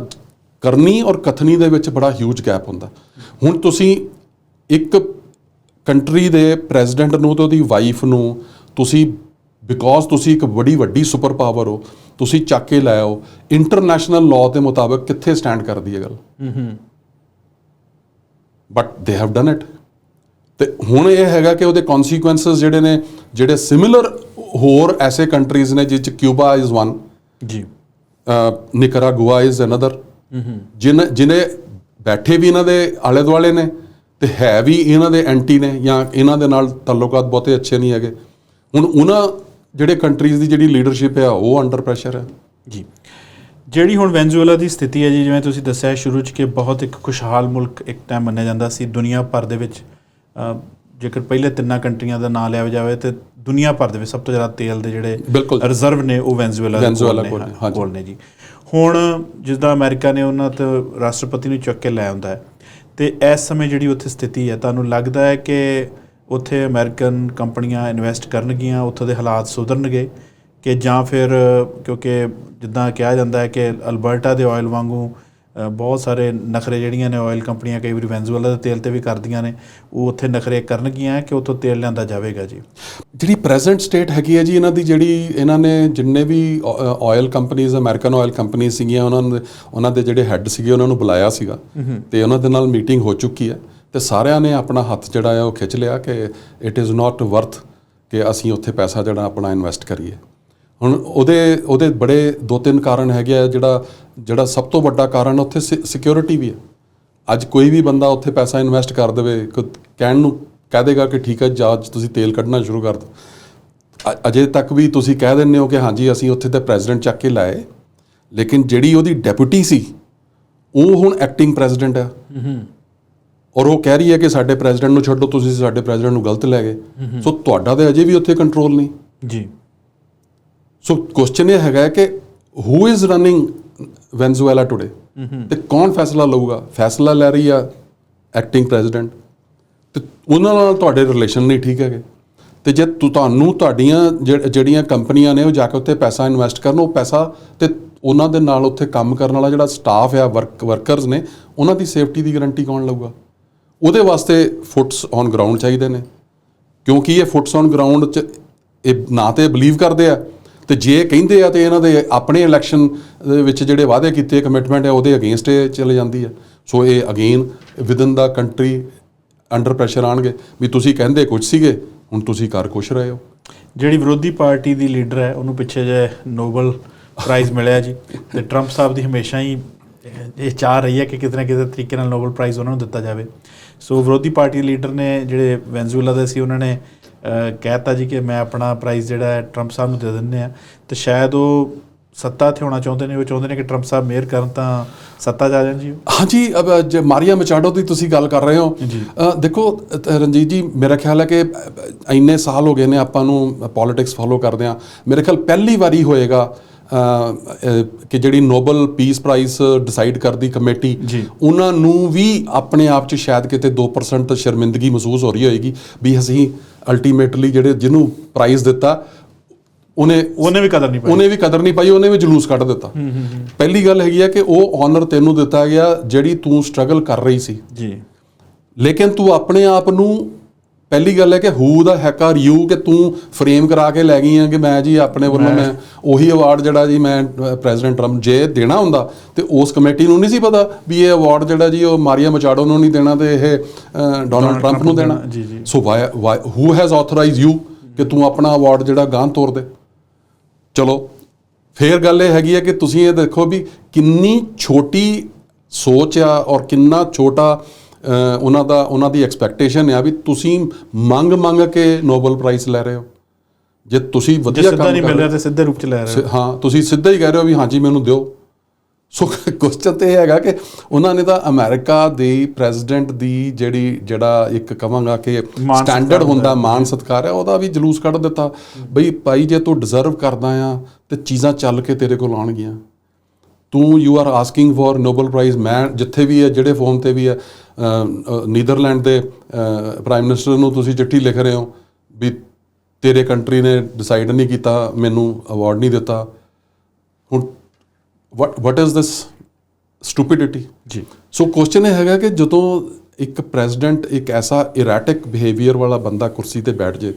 ਕਰਨੀ ਔਰ ਕਥਨੀ ਦੇ ਵਿੱਚ ਬੜਾ ਹਿਊਜ ਗੈਪ ਹੁੰਦਾ। ਹੁਣ ਤੁਸੀਂ ਇੱਕ ਕੰਟਰੀ ਦੇ ਪ੍ਰੈਜ਼ੀਡੈਂਟ ਨੂੰ ਤੇ ਉਹਦੀ ਵਾਈਫ ਨੂੰ ਤੁਸੀਂ ਬਿਕੋਜ਼ ਤੁਸੀਂ ਇੱਕ ਬੜੀ ਵੱਡੀ ਸੁਪਰ ਪਾਵਰ ਹੋ ਤੁਸੀਂ ਚੱਕ ਕੇ ਲੈ ਆਓ। ਇੰਟਰਨੈਸ਼ਨਲ ਲਾਅ ਦੇ ਮੁਤਾਬਕ ਕਿੱਥੇ ਸਟੈਂਡ ਕਰਦੀ ਹੈ ਗੱਲ? But they have done it ਤੇ ਹੁਣ ਇਹ ਹੈਗਾ ਕਿ ਉਹਦੇ ਕਨਸੀਕੁਐਂਸਸ ਜਿਹੜੇ ਨੇ ਜਿਹੜੇ ਸਿਮਿਲਰ ਹੋਰ ਐਸੇ ਕੰਟਰੀਜ਼ ਨੇ ਜਿਸ ਚ ਕਿਊਬਾ ਇਜ਼ ਵਨ ਜੀ। ਨਿਕਰਾਗੁਆ ਇਜ਼ ਅਨਦਰ ਜਿਨ ਜਿਨੇ ਬੈਠੇ ਵੀ ਇਹਨਾਂ ਦੇ ਆਲੇ ਦੁਆਲੇ ਨੇ ਤੇ ਹੈ ਵੀ ਇਹਨਾਂ ਦੇ ਐਂਟੀ ਨੇ ਜਾਂ ਇਹਨਾਂ ਦੇ ਨਾਲ ਤਾਲੁਕਾਤ ਬਹੁਤੇ ਅੱਛੇ ਨਹੀਂ ਹੈਗੇ। ਹੁਣ ਉਹਨਾਂ ਜਿਹੜੇ ਕੰਟਰੀਜ਼ ਦੀ ਜਿਹੜੀ ਲੀਡਰਸ਼ਿਪ ਹੈ ਉਹ ਅੰਡਰ ਪ੍ਰੈਸ਼ਰ ਹੈ ਜੀ ਜਿਹੜੀ ਹੁਣ ਵੈਨਜ਼ੂਏਲਾ ਦੀ ਸਥਿਤੀ ਹੈ ਜੀ ਜਿਵੇਂ ਤੁਸੀਂ ਦੱਸਿਆ ਸ਼ੁਰੂ 'ਚ ਕਿ ਬਹੁਤ ਇੱਕ ਖੁਸ਼ਹਾਲ ਮੁਲਕ ਇੱਕ ਟਾਈਮ ਮੰਨਿਆ ਜਾਂਦਾ ਸੀ ਦੁਨੀਆ ਭਰ ਦੇ ਵਿੱਚ ਜੇਕਰ ਪਹਿਲੇ ਤਿੰਨਾਂ ਕੰਟਰੀਆਂ ਦਾ ਨਾਮ ਲਿਆ ਜਾਵੇ ਤੇ ਦੁਨੀਆ ਭਰ ਦੇ ਵਿੱਚ ਸਭ ਤੋਂ ਜ਼ਿਆਦਾ ਤੇਲ ਦੇ ਜਿਹੜੇ। ਰਿਜ਼ਰਵ ਨੇ ਉਹ ਵੈਨਜ਼ੂਏਲਾ ਨੇ। ਕੋਲ ਨੇ ਜੀ ਹੁਣ ਜਿੱਦਾਂ ਅਮਰੀਕਾ ਨੇ ਉਹਨਾਂ ਤੇ ਰਾਸ਼ਟਰਪਤੀ ਨੂੰ ਚੁੱਕ ਕੇ ਲੈ ਆਉਂਦਾ ਹੈ ਤੇ ਇਸ ਸਮੇਂ ਜਿਹੜੀ ਉੱਥੇ ਸਥਿਤੀ ਹੈ ਤੁਹਾਨੂੰ ਲੱਗਦਾ ਹੈ ਕਿ ਉੱਥੇ ਅਮਰੀਕਨ ਕੰਪਨੀਆਂ ਇਨਵੈਸਟ ਕਰਨਗੀਆਂ ਉੱਥੋਂ ਦੇ ਹਾਲਾਤ ਸੁਧਰਨਗੇ ਕਿ ਜਾਂ ਫਿਰ ਕਿਉਂਕਿ ਜਿੱਦਾਂ ਕਿਹਾ ਜਾਂਦਾ ਹੈ ਕਿ ਅਲਬਰਟਾ ਦੇ ਆਇਲ ਵਾਂਗੂ ਬਹੁਤ ਸਾਰੇ ਨਖਰੇ ਜਿਹੜੀਆਂ ਨੇ ਆਇਲ ਕੰਪਨੀਆਂ ਕਈ ਵਾਰੀ ਵੈਨਜ਼ੂਏਲਾ ਦੇ ਤੇਲ ਤੇ ਵੀ ਕਰਦੀਆਂ ਨੇ ਉਹ ਉੱਥੇ ਨਖਰੇ ਕਰਨਗੀਆਂ ਕਿ ਉੱਥੋਂ ਤੇਲ ਲਿਆਂਦਾ ਜਾਵੇਗਾ ਜੀ। ਜਿਹੜੀ ਪ੍ਰੈਜ਼ੈਂਟ ਸਟੇਟ ਹੈਗੀ ਹੈ ਜੀ ਇਹਨਾਂ ਦੀ ਜਿਹੜੀ ਇਹਨਾਂ ਨੇ ਜਿੰਨੇ ਵੀ ਆਇਲ ਕੰਪਨੀਆਂ ਅਮਰੀਕਨ ਆਇਲ ਕੰਪਨੀਆਂ ਸੀਗੀਆਂ ਉਹਨਾਂ ਦੇ ਉਹਨਾਂ ਦੇ ਜਿਹੜੇ ਹੈੱਡ ਸੀਗੇ ਉਹਨਾਂ ਨੂੰ ਬੁਲਾਇਆ ਸੀਗਾ। ਤੇ ਉਹਨਾਂ ਦੇ ਨਾਲ ਮੀਟਿੰਗ ਹੋ ਚੁੱਕੀ ਹੈ। ਤੇ ਸਾਰਿਆਂ ਨੇ ਆਪਣਾ ਹੱਥ ਜਿਹੜਾ ਆ ਉਹ ਖਿੱਚ ਲਿਆ ਕਿ ਇਟ ਇਜ਼ ਨਾਟ ਵਰਥ ਕਿ ਅਸੀਂ ਉੱਥੇ ਪੈਸਾ ਜਿਹੜਾ ਆਪਣਾ ਇਨਵੈਸਟ ਕਰੀਏ। ਹੁਣ ਉਹਦੇ ਉਹਦੇ ਬੜੇ ਦੋ ਤਿੰਨ ਕਾਰਨ ਹੈਗੇ ਆ ਜਿਹੜਾ ਜਿਹੜਾ ਸਭ ਤੋਂ ਵੱਡਾ ਕਾਰਨ ਉੱਥੇ ਸਿਕਿਉਰਿਟੀ ਵੀ ਹੈ ਅੱਜ ਕੋਈ ਵੀ ਬੰਦਾ ਉੱਥੇ ਪੈਸਾ ਇਨਵੈਸਟ ਕਰ ਦੇਵੇ ਕਹਿਣ ਨੂੰ ਕਹਿ ਦੇਗਾ ਕਿ ਠੀਕ ਹੈ ਜਾਂ ਅੱਜ ਤੁਸੀਂ ਤੇਲ ਕੱਢਣਾ ਸ਼ੁਰੂ ਕਰ ਦਿਓ ਅ- ਅਜੇ ਤੱਕ ਵੀ ਤੁਸੀਂ ਕਹਿ ਦਿੰਦੇ ਹੋ ਕਿ ਹਾਂਜੀ, ਅਸੀਂ ਉੱਥੇ ਤੇ ਪ੍ਰੈਜ਼ੀਡੈਂਟ ਚੱਕ ਕੇ ਲਾਏ। ਲੇਕਿਨ ਜਿਹੜੀ ਉਹਦੀ ਡੈਪੂਟੀ ਸੀ, ਉਹ ਹੁਣ ਐਕਟਿੰਗ ਪ੍ਰੈਜ਼ੀਡੈਂਟ ਆ। ਔਰ ਉਹ ਕਹਿ ਰਹੀ ਹੈ ਕਿ ਸਾਡੇ ਪ੍ਰੈਜ਼ੀਡੈਂਟ ਨੂੰ ਛੱਡੋ ਤੁਸੀਂ ਸਾਡੇ ਪ੍ਰੈਜ਼ੀਡੈਂਟ ਨੂੰ ਗਲਤ ਲੈ ਗਏ। ਸੋ ਤੁਹਾਡਾ ਤੇ ਅਜੇ ਵੀ ਉੱਥੇ ਕੰਟਰੋਲ ਨਹੀਂ। ਜੀ। ਸੋ ਕੁਐਸਚਨ ਇਹ ਹੈਗਾ ਕਿ who is running Venezuela today ਤੇ ਕੌਣ ਫੈਸਲਾ ਲਊਗਾ? ਫੈਸਲਾ ਲੈ ਰਹੀ ਆ ਐਕਟਿੰਗ ਪ੍ਰੈਜ਼ੀਡੈਂਟ ਤੇ ਉਹਨਾਂ ਨਾਲ ਤੁਹਾਡੇ ਰਿਲੇਸ਼ਨ ਨਹੀਂ ਠੀਕ ਹੈਗੇ। ਤੇ ਜੇ ਤੁਹਾਨੂੰ ਤੁਹਾਡੀਆਂ ਜਿਹ- ਜਿਹੜੀਆਂ ਕੰਪਨੀਆਂ ਨੇ ਉਹ ਜਾ ਕੇ ਉੱਥੇ ਪੈਸਾ ਇਨਵੈਸਟ ਕਰਨ ਉਹ ਪੈਸਾ ਤੇ ਉਹਨਾਂ ਦੇ ਨਾਲ ਉੱਥੇ ਕੰਮ ਕਰਨ ਵਾਲਾ ਜਿਹੜਾ ਸਟਾਫ ਆ ਵਰਕ ਵਰਕਰਸ ਨੇ ਉਹਨਾਂ ਦੀ ਸੇਫਟੀ ਦੀ ਗਾਰੰਟੀ ਕੌਣ ਲਊਗਾ? ਉਹਦੇ ਵਾਸਤੇ ਫੁੱਟਸ ਔਨ ਗਰਾਊਂਡ ਚਾਹੀਦੇ ਨੇ। ਕਿਉਂਕਿ ਇਹ ਫੁੱਟਸ ਔਨ ਗਰਾਊਂਡ ਚ ਇਹ ਨਾ ਤੇ ਬਲੀਵ ਕਰਦੇ ਆ ਤੇ ਜੇ ਕਹਿੰਦੇ ਆ ਤੇ ਇਹਨਾਂ ਦੇ ਆਪਣੇ ਇਲੈਕਸ਼ਨ ਦੇ ਵਿੱਚ ਜਿਹੜੇ ਵਾਅਦੇ ਕੀਤੇ ਕਮਿਟਮੈਂਟ ਹੈ ਉਹਦੇ ਅਗੇਂਸਟ ਇਹ ਚਲੇ ਜਾਂਦੀ ਹੈ ਸੋ ਇਹ again within the country under pressure ਆਣਗੇ। ਵੀ ਤੁਸੀਂ ਕਹਿੰਦੇ ਕੁਝ ਸੀਗੇ ਹੁਣ ਤੁਸੀਂ ਕਰ ਕੁਛ ਰਹੇ ਹੋ। ਜਿਹੜੀ ਵਿਰੋਧੀ ਪਾਰਟੀ ਦੀ ਲੀਡਰ ਹੈ ਉਹਨੂੰ ਪਿੱਛੇ ਜੇ ਨੋਬਲ ਪ੍ਰਾਈਜ਼ ਮਿਲਿਆ ਜੀ ਤੇ ਟਰੰਪ ਸਾਹਿਬ ਦੀ ਹਮੇਸ਼ਾ ਹੀ ਇਹ ਚਾਹ ਰਹੀ ਹੈ ਕਿ ਕਿਤੇ ਨਾ ਕਿਤੇ ਤਰੀਕੇ ਨਾਲ ਨੋਬਲ ਪ੍ਰਾਈਜ਼ ਉਹਨਾਂ ਨੂੰ ਦਿੱਤਾ ਜਾਵੇ। ਸੋ ਵਿਰੋਧੀ ਪਾਰਟੀ ਲੀਡਰ ਨੇ ਜਿਹੜੇ ਵੈਨਜ਼ੂਲਾ ਦੇ ਸੀ ਉਹਨਾਂ ਨੇ ਅਹ, ਕਹਿਤਾ ਜੀ ਕਿ ਮੈਂ ਆਪਣਾ ਪ੍ਰਾਈਜ਼ ਜਿਹੜਾ ਟਰੰਪ ਸਾਹਿਬ ਨੂੰ ਦੇ ਦਿੰਦੇ ਆ ਤੇ ਸ਼ਾਇਦ ਉਹ ਸੱਤਾ ਤੇ ਹੋਣਾ ਚਾਹੁੰਦੇ ਨੇ ਉਹ ਚਾਹੁੰਦੇ ਨੇ ਕਿ ਟਰੰਪ ਸਾਹਿਬ ਮੇਅਰ ਕਰਨ ਤਾਂ ਸੱਤਾ ਆ ਜਾਣ ਜੀ। ਹਾਂਜੀ ਅਬ ਜੇ ਮਾਰੀਆ ਮਚਾਡੋ ਦੀ ਤੁਸੀਂ ਗੱਲ ਕਰ ਰਹੇ ਹੋ ਜੀ। ਦੇਖੋ ਰਣਜੀਤ ਜੀ ਮੇਰਾ ਖਿਆਲ ਹੈ ਕਿ ਇੰਨੇ ਸਾਲ ਹੋ ਗਏ ਨੇ ਆਪਾਂ ਨੂੰ ਪੋਲਿਟਿਕਸ ਫਾਲੋ ਕਰਦੇ ਆ ਮੇਰੇ ਖਿਆਲ ਪਹਿਲੀ ਵਾਰੀ ਹੋਏਗਾ ਕਿ ਜਿਹੜੀ ਨੋਬਲ ਪੀਸ ਪ੍ਰਾਈਜ਼ ਡਿਸਾਈਡ ਕਰਦੀ ਕਮੇਟੀ ਜੀ। ਉਹਨਾਂ ਨੂੰ ਵੀ ਆਪਣੇ ਆਪ 'ਚ ਸ਼ਾਇਦ ਕਿਤੇ 2% ਸ਼ਰਮਿੰਦਗੀ ਮਹਿਸੂਸ ਹੋ ਰਹੀ ਹੋਏਗੀ ਵੀ ਅਸੀਂ ਅਲਟੀਮੇਟਲੀ ਜਿਹੜੇ ਜਿਹਨੂੰ ਪ੍ਰਾਈਜ਼ ਦਿੱਤਾ ਉਹਨੇ ਉਹਨੇ ਵੀ ਕਦਰ ਨਹੀਂ ਪਾਈ। ਉਹਨੇ ਵੀ ਕਦਰ ਨਹੀਂ ਪਾਈ ਉਹਨੇ ਵੀ ਜਲੂਸ ਕੱਢ ਦਿੱਤਾ। ਪਹਿਲੀ ਗੱਲ ਹੈਗੀ ਹੈ ਕਿ ਉਹ ਆਨਰ ਤੈਨੂੰ ਦਿੱਤਾ ਗਿਆ ਜਿਹੜੀ ਤੂੰ ਸਟਰਗਲ ਕਰ ਰਹੀ ਸੀ। ਜੀ। ਲੇਕਿਨ ਤੂੰ ਆਪਣੇ ਆਪ ਨੂੰ ਪਹਿਲੀ ਗੱਲ ਹੈ ਕਿ who the heck are you ਕਿ ਤੂੰ ਫਰੇਮ ਕਰਾ ਕੇ ਲੈ ਗਈ ਆ ਕਿ ਮੈਂ ਜੀ ਆਪਣੇ ਵੱਲੋਂ ਮੈਂ ਉਹੀ ਅਵਾਰਡ ਜਿਹੜਾ ਜੀ ਮੈਂ ਪ੍ਰੈਜ਼ੀਡੈਂਟ ਟਰੰਪ ਜੇ ਦੇਣਾ ਹੁੰਦਾ ਤੇ ਉਸ ਕਮੇਟੀ ਨੂੰ ਨਹੀਂ ਸੀ ਪਤਾ ਵੀ ਇਹ ਅਵਾਰਡ ਜਿਹੜਾ ਜੀ ਉਹ ਮਾਰੀਆ ਮਚਾਡੋ ਨੂੰ ਨਹੀਂ ਦੇਣਾ ਤੇ ਇਹ ਡੋਨਾਲਡ ਟਰੰਪ ਨੂੰ ਦੇਣਾ। So why who has authorize you ਕਿ ਤੂੰ ਆਪਣਾ ਅਵਾਰਡ ਜਿਹੜਾ ਗਾਂ ਤੋਰ ਦੇ? ਚਲੋ ਫੇਰ ਗੱਲ ਇਹ ਹੈਗੀ ਹੈ ਕਿ ਤੁਸੀਂ ਇਹ ਦੇਖੋ ਵੀ ਕਿੰਨੀ ਛੋਟੀ ਸੋਚ ਆ ਔਰ ਕਿੰਨਾ ਛੋਟਾ ਉਹਨਾਂ ਦਾ ਉਹਨਾਂ ਦੀ ਐਕਸਪੈਕਟੇਸ਼ਨ ਆ ਵੀ ਤੁਸੀਂ ਮੰਗ ਮੰਗ ਕੇ ਨੋਬਲ ਪ੍ਰਾਈਜ਼ ਲੈ ਰਹੇ ਹੋ। ਜੇ ਤੁਸੀਂ ਵਧੀਆ ਸਿੱਧਾ ਕੰਮ ਨਹੀਂ ਕਰ ਮਿਲ ਰਹੇ ਰਿਹਾ ਤੇ ਸਿੱਧੇ ਰੂਪ 'ਚ ਲੈ ਰਹੇ ਹੋ। ਹਾਂ ਤੁਸੀਂ ਸਿੱਧਾ ਹੀ ਕਹਿ ਰਹੇ ਹੋ ਵੀ ਹਾਂਜੀ ਮੈਨੂੰ ਦਿਓ। ਸੋ ਕੁਐਸਚਨ ਤੇ ਇਹ ਹੈਗਾ ਕਿ ਉਹਨਾਂ ਨੇ ਤਾਂ ਅਮਰੀਕਾ ਦੀ ਪ੍ਰੈਜ਼ੀਡੈਂਟ ਦੀ ਜਿਹੜੀ ਜਿਹੜਾ ਇੱਕ ਕਵਾਂਗਾ ਕਿ ਸਟੈਂਡਰਡ ਹੁੰਦਾ ਮਾਨ ਸਤਕਾਰ ਹੈ ਉਹਦਾ ਵੀ ਜਲੂਸ ਕੱਢ ਦਿੱਤਾ। ਬਈ ਭਾਈ ਜੇ ਤੂੰ ਡਿਜ਼ਰਵ ਕਰਦਾ ਆ ਤੇ ਚੀਜ਼ਾਂ ਚੱਲ ਕੇ ਤੇਰੇ ਕੋਲ ਆਉਣਗੀਆਂ। ਤੂੰ you are asking for Nobel prize ਮੈਂ ਜਿੱਥੇ ਵੀ ਹੈ ਜਿਹੜੇ ਫੋਨ ਤੇ ਵੀ ਹੈ ਨੀਦਰਲੈਂਡ ਦੇ ਪ੍ਰਾਈਮ ਮਿਨਿਸਟਰ ਨੂੰ ਤੁਸੀਂ ਚਿੱਠੀ ਲਿਖ ਰਹੇ ਹੋ ਵੀ ਤੇਰੇ ਕੰਟਰੀ ਨੇ ਡਿਸਾਈਡ ਨਹੀਂ ਕੀਤਾ ਮੈਨੂੰ ਅਵਾਰਡ ਨਹੀਂ ਦਿੱਤਾ। ਹੁਣ ਵਟ ਵਟ ਇਜ਼ ਦਿਸ ਸਟੂਪਿਡਿਟੀ ਜੀ ਸੋ ਕੁਐਸਚਨ ਇਹ ਹੈਗਾ ਕਿ ਜਦੋਂ ਇੱਕ ਪ੍ਰੈਜ਼ੀਡੈਂਟ ਇੱਕ ਐਸਾ ਇਰੈਟਿਕ ਬਿਹੇਵੀਅਰ ਵਾਲਾ ਬੰਦਾ ਕੁਰਸੀ ਤੇ ਬੈਠ ਜੇ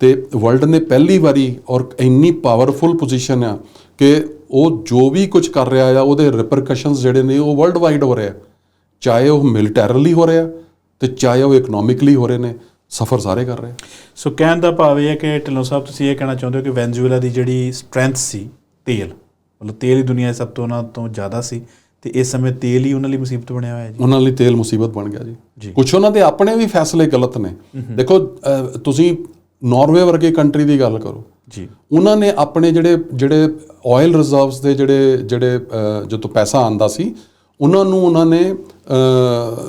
ਤੇ ਵਰਲਡ ਨੇ ਪਹਿਲੀ ਵਾਰੀ ਔਰ ਇੰਨੀ ਪਾਵਰਫੁਲ ਪੋਜੀਸ਼ਨ ਆ ਕਿ ਉਹ ਜੋ ਵੀ ਕੁਝ ਕਰ ਰਿਹਾ ਆ ਉਹਦੇ ਰਿਪਰਕਸ਼ਨਸ ਜਿਹੜੇ ਨੇ ਉਹ ਵਰਲਡ ਵਾਈਡ ਹੋ ਰਿਹਾ ਚਾਹੇ ਉਹ ਮਿਲਟਰੀਲੀ ਹੋ ਰਿਹਾ ਤੇ ਚਾਹੇ ਉਹ ਇਕਨੋਮਿਕਲੀ ਹੋ ਰਹੇ ਨੇ ਸਫਰ ਸਾਰੇ ਕਰ ਰਹੇ ਸੋ ਕਹਿਣ ਦਾ ਭਾਵ ਇਹ ਹੈ ਕਿ ਢਿੱਲੋਂ ਸਾਹਿਬ ਤੁਸੀਂ ਇਹ ਕਹਿਣਾ ਚਾਹੁੰਦੇ ਹੋ ਕਿ ਵੈਨਜ਼ੂਏਲਾ ਦੀ ਜਿਹੜੀ ਸਟਰੈਂਥ ਸੀ ਤੇਲ ਮਤਲਬ ਤੇਲ ਹੀ ਦੁਨੀਆ 'ਚ ਸਭ ਤੋਂ ਉਹਨਾਂ ਤੋਂ ਜ਼ਿਆਦਾ ਸੀ ਤੇ ਇਸ ਸਮੇਂ ਤੇਲ ਹੀ ਉਹਨਾਂ ਲਈ ਮੁਸੀਬਤ ਬਣਿਆ ਹੋਇਆ ਹੈ ਜੀ। ਉਹਨਾਂ ਲਈ ਤੇਲ ਮੁਸੀਬਤ ਬਣ ਗਿਆ ਜੀ। ਕੁਝ ਉਹਨਾਂ ਦੇ ਆਪਣੇ ਵੀ ਫੈਸਲੇ ਗਲਤ ਨੇ। ਦੇਖੋ ਤੁਸੀਂ ਨਾਰਵੇ ਵਰਗੇ ਕੰਟਰੀ ਦੀ ਗੱਲ ਕਰੋ। ਜੀ। ਉਹਨਾਂ ਨੇ ਆਪਣੇ ਜਿਹੜੇ ਜਿਹੜੇ ਆਇਲ ਰਿਜ਼ਰਵਸ ਦੇ ਜਿਹੜੇ ਜਿਹੜੇ ਜਦੋਂ ਪੈਸਾ ਆਂਦਾ ਸੀ ਉਹਨਾਂ ਨੂੰ ਉਹਨਾਂ ਨੇ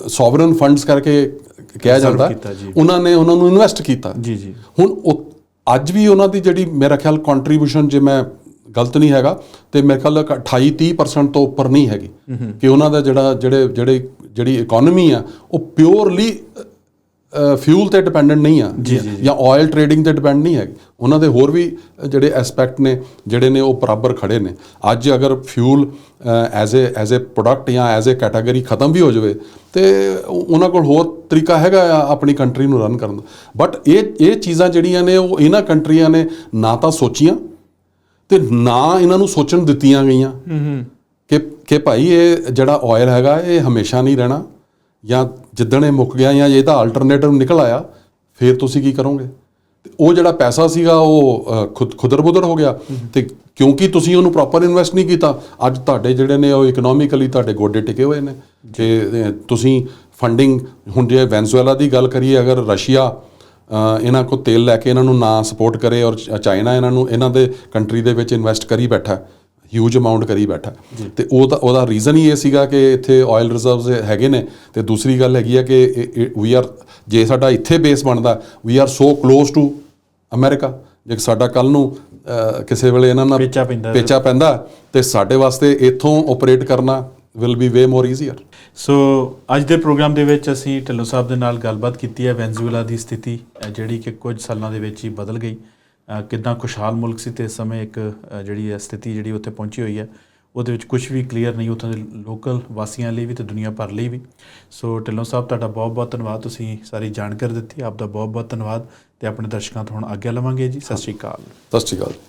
ਸੋਵਰਨ ਫੰਡਸ ਕਰਕੇ ਕਿਹਾ ਜਾਂਦਾ। ਉਹਨਾਂ ਨੇ ਉਹਨਾਂ ਨੂੰ ਇਨਵੈਸਟ ਕੀਤਾ। ਜੀ ਜੀ। ਹੁਣ ਅੱਜ ਵੀ ਉਹਨਾਂ ਦੀ ਜਿਹੜੀ ਮੇਰਾ ਖਿਆਲ ਕੰਟਰੀਬਿਊਸ਼ਨ ਜੇ ਮੈਂ ਗਲਤ ਨਹੀਂ ਹੈਗਾ ਤੇ ਮੇਰੇ ਖਿਆਲ 28 30% ਤੋਂ ਉੱਪਰ ਨਹੀਂ ਹੈਗੀ ਕਿ ਉਹਨਾਂ ਦਾ ਜਿਹੜਾ ਜਿਹੜੇ ਜਿਹੜੇ ਜਿਹੜੀ ਇਕਨੋਮੀ ਆ ਉਹ ਪਿਓਰਲੀ ਫਿਊਲ ਤੇ ਡਿਪੈਂਡੈਂਟ ਨਹੀਂ ਆ। ਜੀ, ਆਇਲ ਟ੍ਰੇਡਿੰਗ ਤੇ ਡਿਪੈਂਡ ਨਹੀਂ ਹੈਗੀ। ਉਹਨਾਂ ਦੇ ਹੋਰ ਵੀ ਜਿਹੜੇ ਐਸਪੈਕਟ ਨੇ ਜਿਹੜੇ ਨੇ ਉਹ ਬਰਾਬਰ ਖੜੇ ਨੇ। ਅੱਜ ਅਗਰ fuel as a as a product ਜਾਂ ਐਜ਼ ਅ ਕੈਟਾਗਰੀ ਖਤਮ ਵੀ ਹੋ ਜਾਵੇ ਤੇ ਉਹ- ਉਹਨਾਂ ਕੋਲ ਹੋਰ ਤਰੀਕਾ ਹੈਗਾ ਆਪਣੀ ਕੰਟਰੀ ਨੂੰ ਰਨ ਕਰਨ ਦਾ। ਬਟ ਇਹ ਇਹ ਚੀਜ਼ਾਂ ਜਿਹੜੀਆਂ ਨੇ ਉਹ ਇਹਨਾਂ ਕੰਟਰੀਆਂ ਨੇ ਨਾ ਤਾਂ ਸੋਚੀਆਂ ਤੇ ਨਾ ਇਹਨਾਂ ਨੂੰ ਸੋਚਣ ਦਿੱਤੀਆਂ ਗਈਆਂ ਕਿ ਕਿ ਭਾਈ ਇਹ ਜਿਹੜਾ ਆਇਲ ਹੈਗਾ, ਇਹ ਹਮੇਸ਼ਾ ਨਹੀਂ ਰਹਿਣਾ ਜਾਂ ਜਿੱਦਣ ਇਹ ਮੁੱਕ ਗਿਆ ਜਾਂ ਇਹਦਾ ਆਲਟਰਨੇਟਿਵ ਨਿਕਲ ਆਇਆ, ਫਿਰ ਤੁਸੀਂ ਕੀ ਕਰੋਗੇ? ਤੇ ਉਹ ਜਿਹੜਾ ਪੈਸਾ ਸੀਗਾ, ਉਹ ਖੁਦ, ਖੁਦਰ-ਬੁਦਰ ਹੋ ਗਿਆ ਤੇ ਕਿਉਂਕਿ ਤੁਸੀਂ ਉਹਨੂੰ ਪ੍ਰੋਪਰ ਇਨਵੈਸਟ ਨਹੀਂ ਕੀਤਾ, ਅੱਜ ਤੁਹਾਡੇ ਜਿਹੜੇ ਨੇ ਉਹ ਇਕਨੋਮਿਕਲੀ ਤੁਹਾਡੇ ਗੋਡੇ ਟਿਕੇ ਹੋਏ ਨੇ। ਤੇ ਤੁਸੀਂ ਫੰਡਿੰਗ ਹੁਣ ਜੇ ਵੈਨਜ਼ੂਏਲਾ ਦੀ ਗੱਲ ਕਰੀਏ, ਅਗਰ ਰਸ਼ੀਆ ਇਹਨਾਂ ਕੋ ਤੇਲ ਲੈ ਕੇ ਇਹਨਾਂ ਨੂੰ ਨਾ ਸਪੋਰਟ ਕਰੇ ਔਰ ਚਾਈਨਾ ਇਹਨਾਂ ਨੂੰ ਇਹਨਾਂ ਦੇ ਕੰਟਰੀ ਦੇ ਵਿੱਚ ਇਨਵੈਸਟ ਕਰੀ ਬੈਠਾ ਹਿਊਜ ਅਮਾਉਂਟ ਕਰੀ ਬੈਠਾ। ਤੇ ਉਹਦਾ ਉਹਦਾ ਰੀਜ਼ਨ ਹੀ ਇਹ ਸੀਗਾ ਕਿ ਇੱਥੇ ਆਇਲ ਰਿਜ਼ਰਵਸ ਹੈਗੇ ਨੇ। ਤੇ ਦੂਸਰੀ ਗੱਲ ਹੈਗੀ ਆ ਕਿ ਵੀ ਆਰ ਜੇ ਸਾਡਾ ਇੱਥੇ ਬੇਸ ਬਣਦਾ we are so close to America ਜੇ ਸਾਡਾ ਕੱਲ ਨੂੰ ਕਿਸੇ ਵੇਲੇ ਇਹਨਾਂ ਨਾਲ ਪੇਚਾ ਪੈਂਦਾ ਪੇਚਾ ਪੈਂਦਾ ਤੇ ਸਾਡੇ ਵਾਸਤੇ ਇੱਥੋਂ ਆਪਰੇਟ ਕਰਨਾ will be way more easier so ਅੱਜ ਦੇ ਪ੍ਰੋਗਰਾਮ ਦੇ ਵਿੱਚ ਅਸੀਂ ਢਿੱਲੋਂ ਸਾਹਿਬ ਦੇ ਨਾਲ ਗੱਲਬਾਤ ਕੀਤੀ ਹੈ ਵੈਨਜ਼ੂਏਲਾ ਦੀ ਸਥਿਤੀ ਜਿਹੜੀ ਕਿ ਕੁਝ ਸਾਲਾਂ ਦੇ ਵਿੱਚ ਹੀ ਬਦਲ ਗਈ। ਕਿੱਦਾਂ ਖੁਸ਼ਹਾਲ ਮੁਲਕ ਸੀ ਤੇ ਇਸ ਸਮੇਂ ਇੱਕ ਜਿਹੜੀ ਹੈ ਸਥਿਤੀ ਜਿਹੜੀ ਉੱਥੇ ਪਹੁੰਚੀ ਹੋਈ ਹੈ ਉਹਦੇ ਵਿੱਚ ਕੁਝ ਵੀ ਕਲੀਅਰ ਨਹੀਂ ਉੱਥੋਂ ਦੇ ਲੋਕਲ ਵਾਸੀਆਂ ਲਈ ਵੀ ਤੇ ਦੁਨੀਆ ਭਰ ਲਈ ਵੀ। ਸੋ ਢਿੱਲੋਂ ਸਾਹਿਬ ਤੁਹਾਡਾ ਬਹੁਤ ਬਹੁਤ ਧੰਨਵਾਦ ਤੁਸੀਂ ਸਾਰੀ ਜਾਣਕਾਰੀ ਦਿੱਤੀ ਆਪ ਦਾ ਬਹੁਤ ਬਹੁਤ ਧੰਨਵਾਦ ਤੇ ਆਪਣੇ ਦਰਸ਼ਕਾਂ ਤੋਂ ਹੁਣ ਆਗਿਆ ਲਵਾਂਗੇ ਜੀ। ਸਤਿ ਸ਼੍ਰੀ ਅਕਾਲ। ਸਤਿ ਸ਼੍ਰੀ ਅਕਾਲ।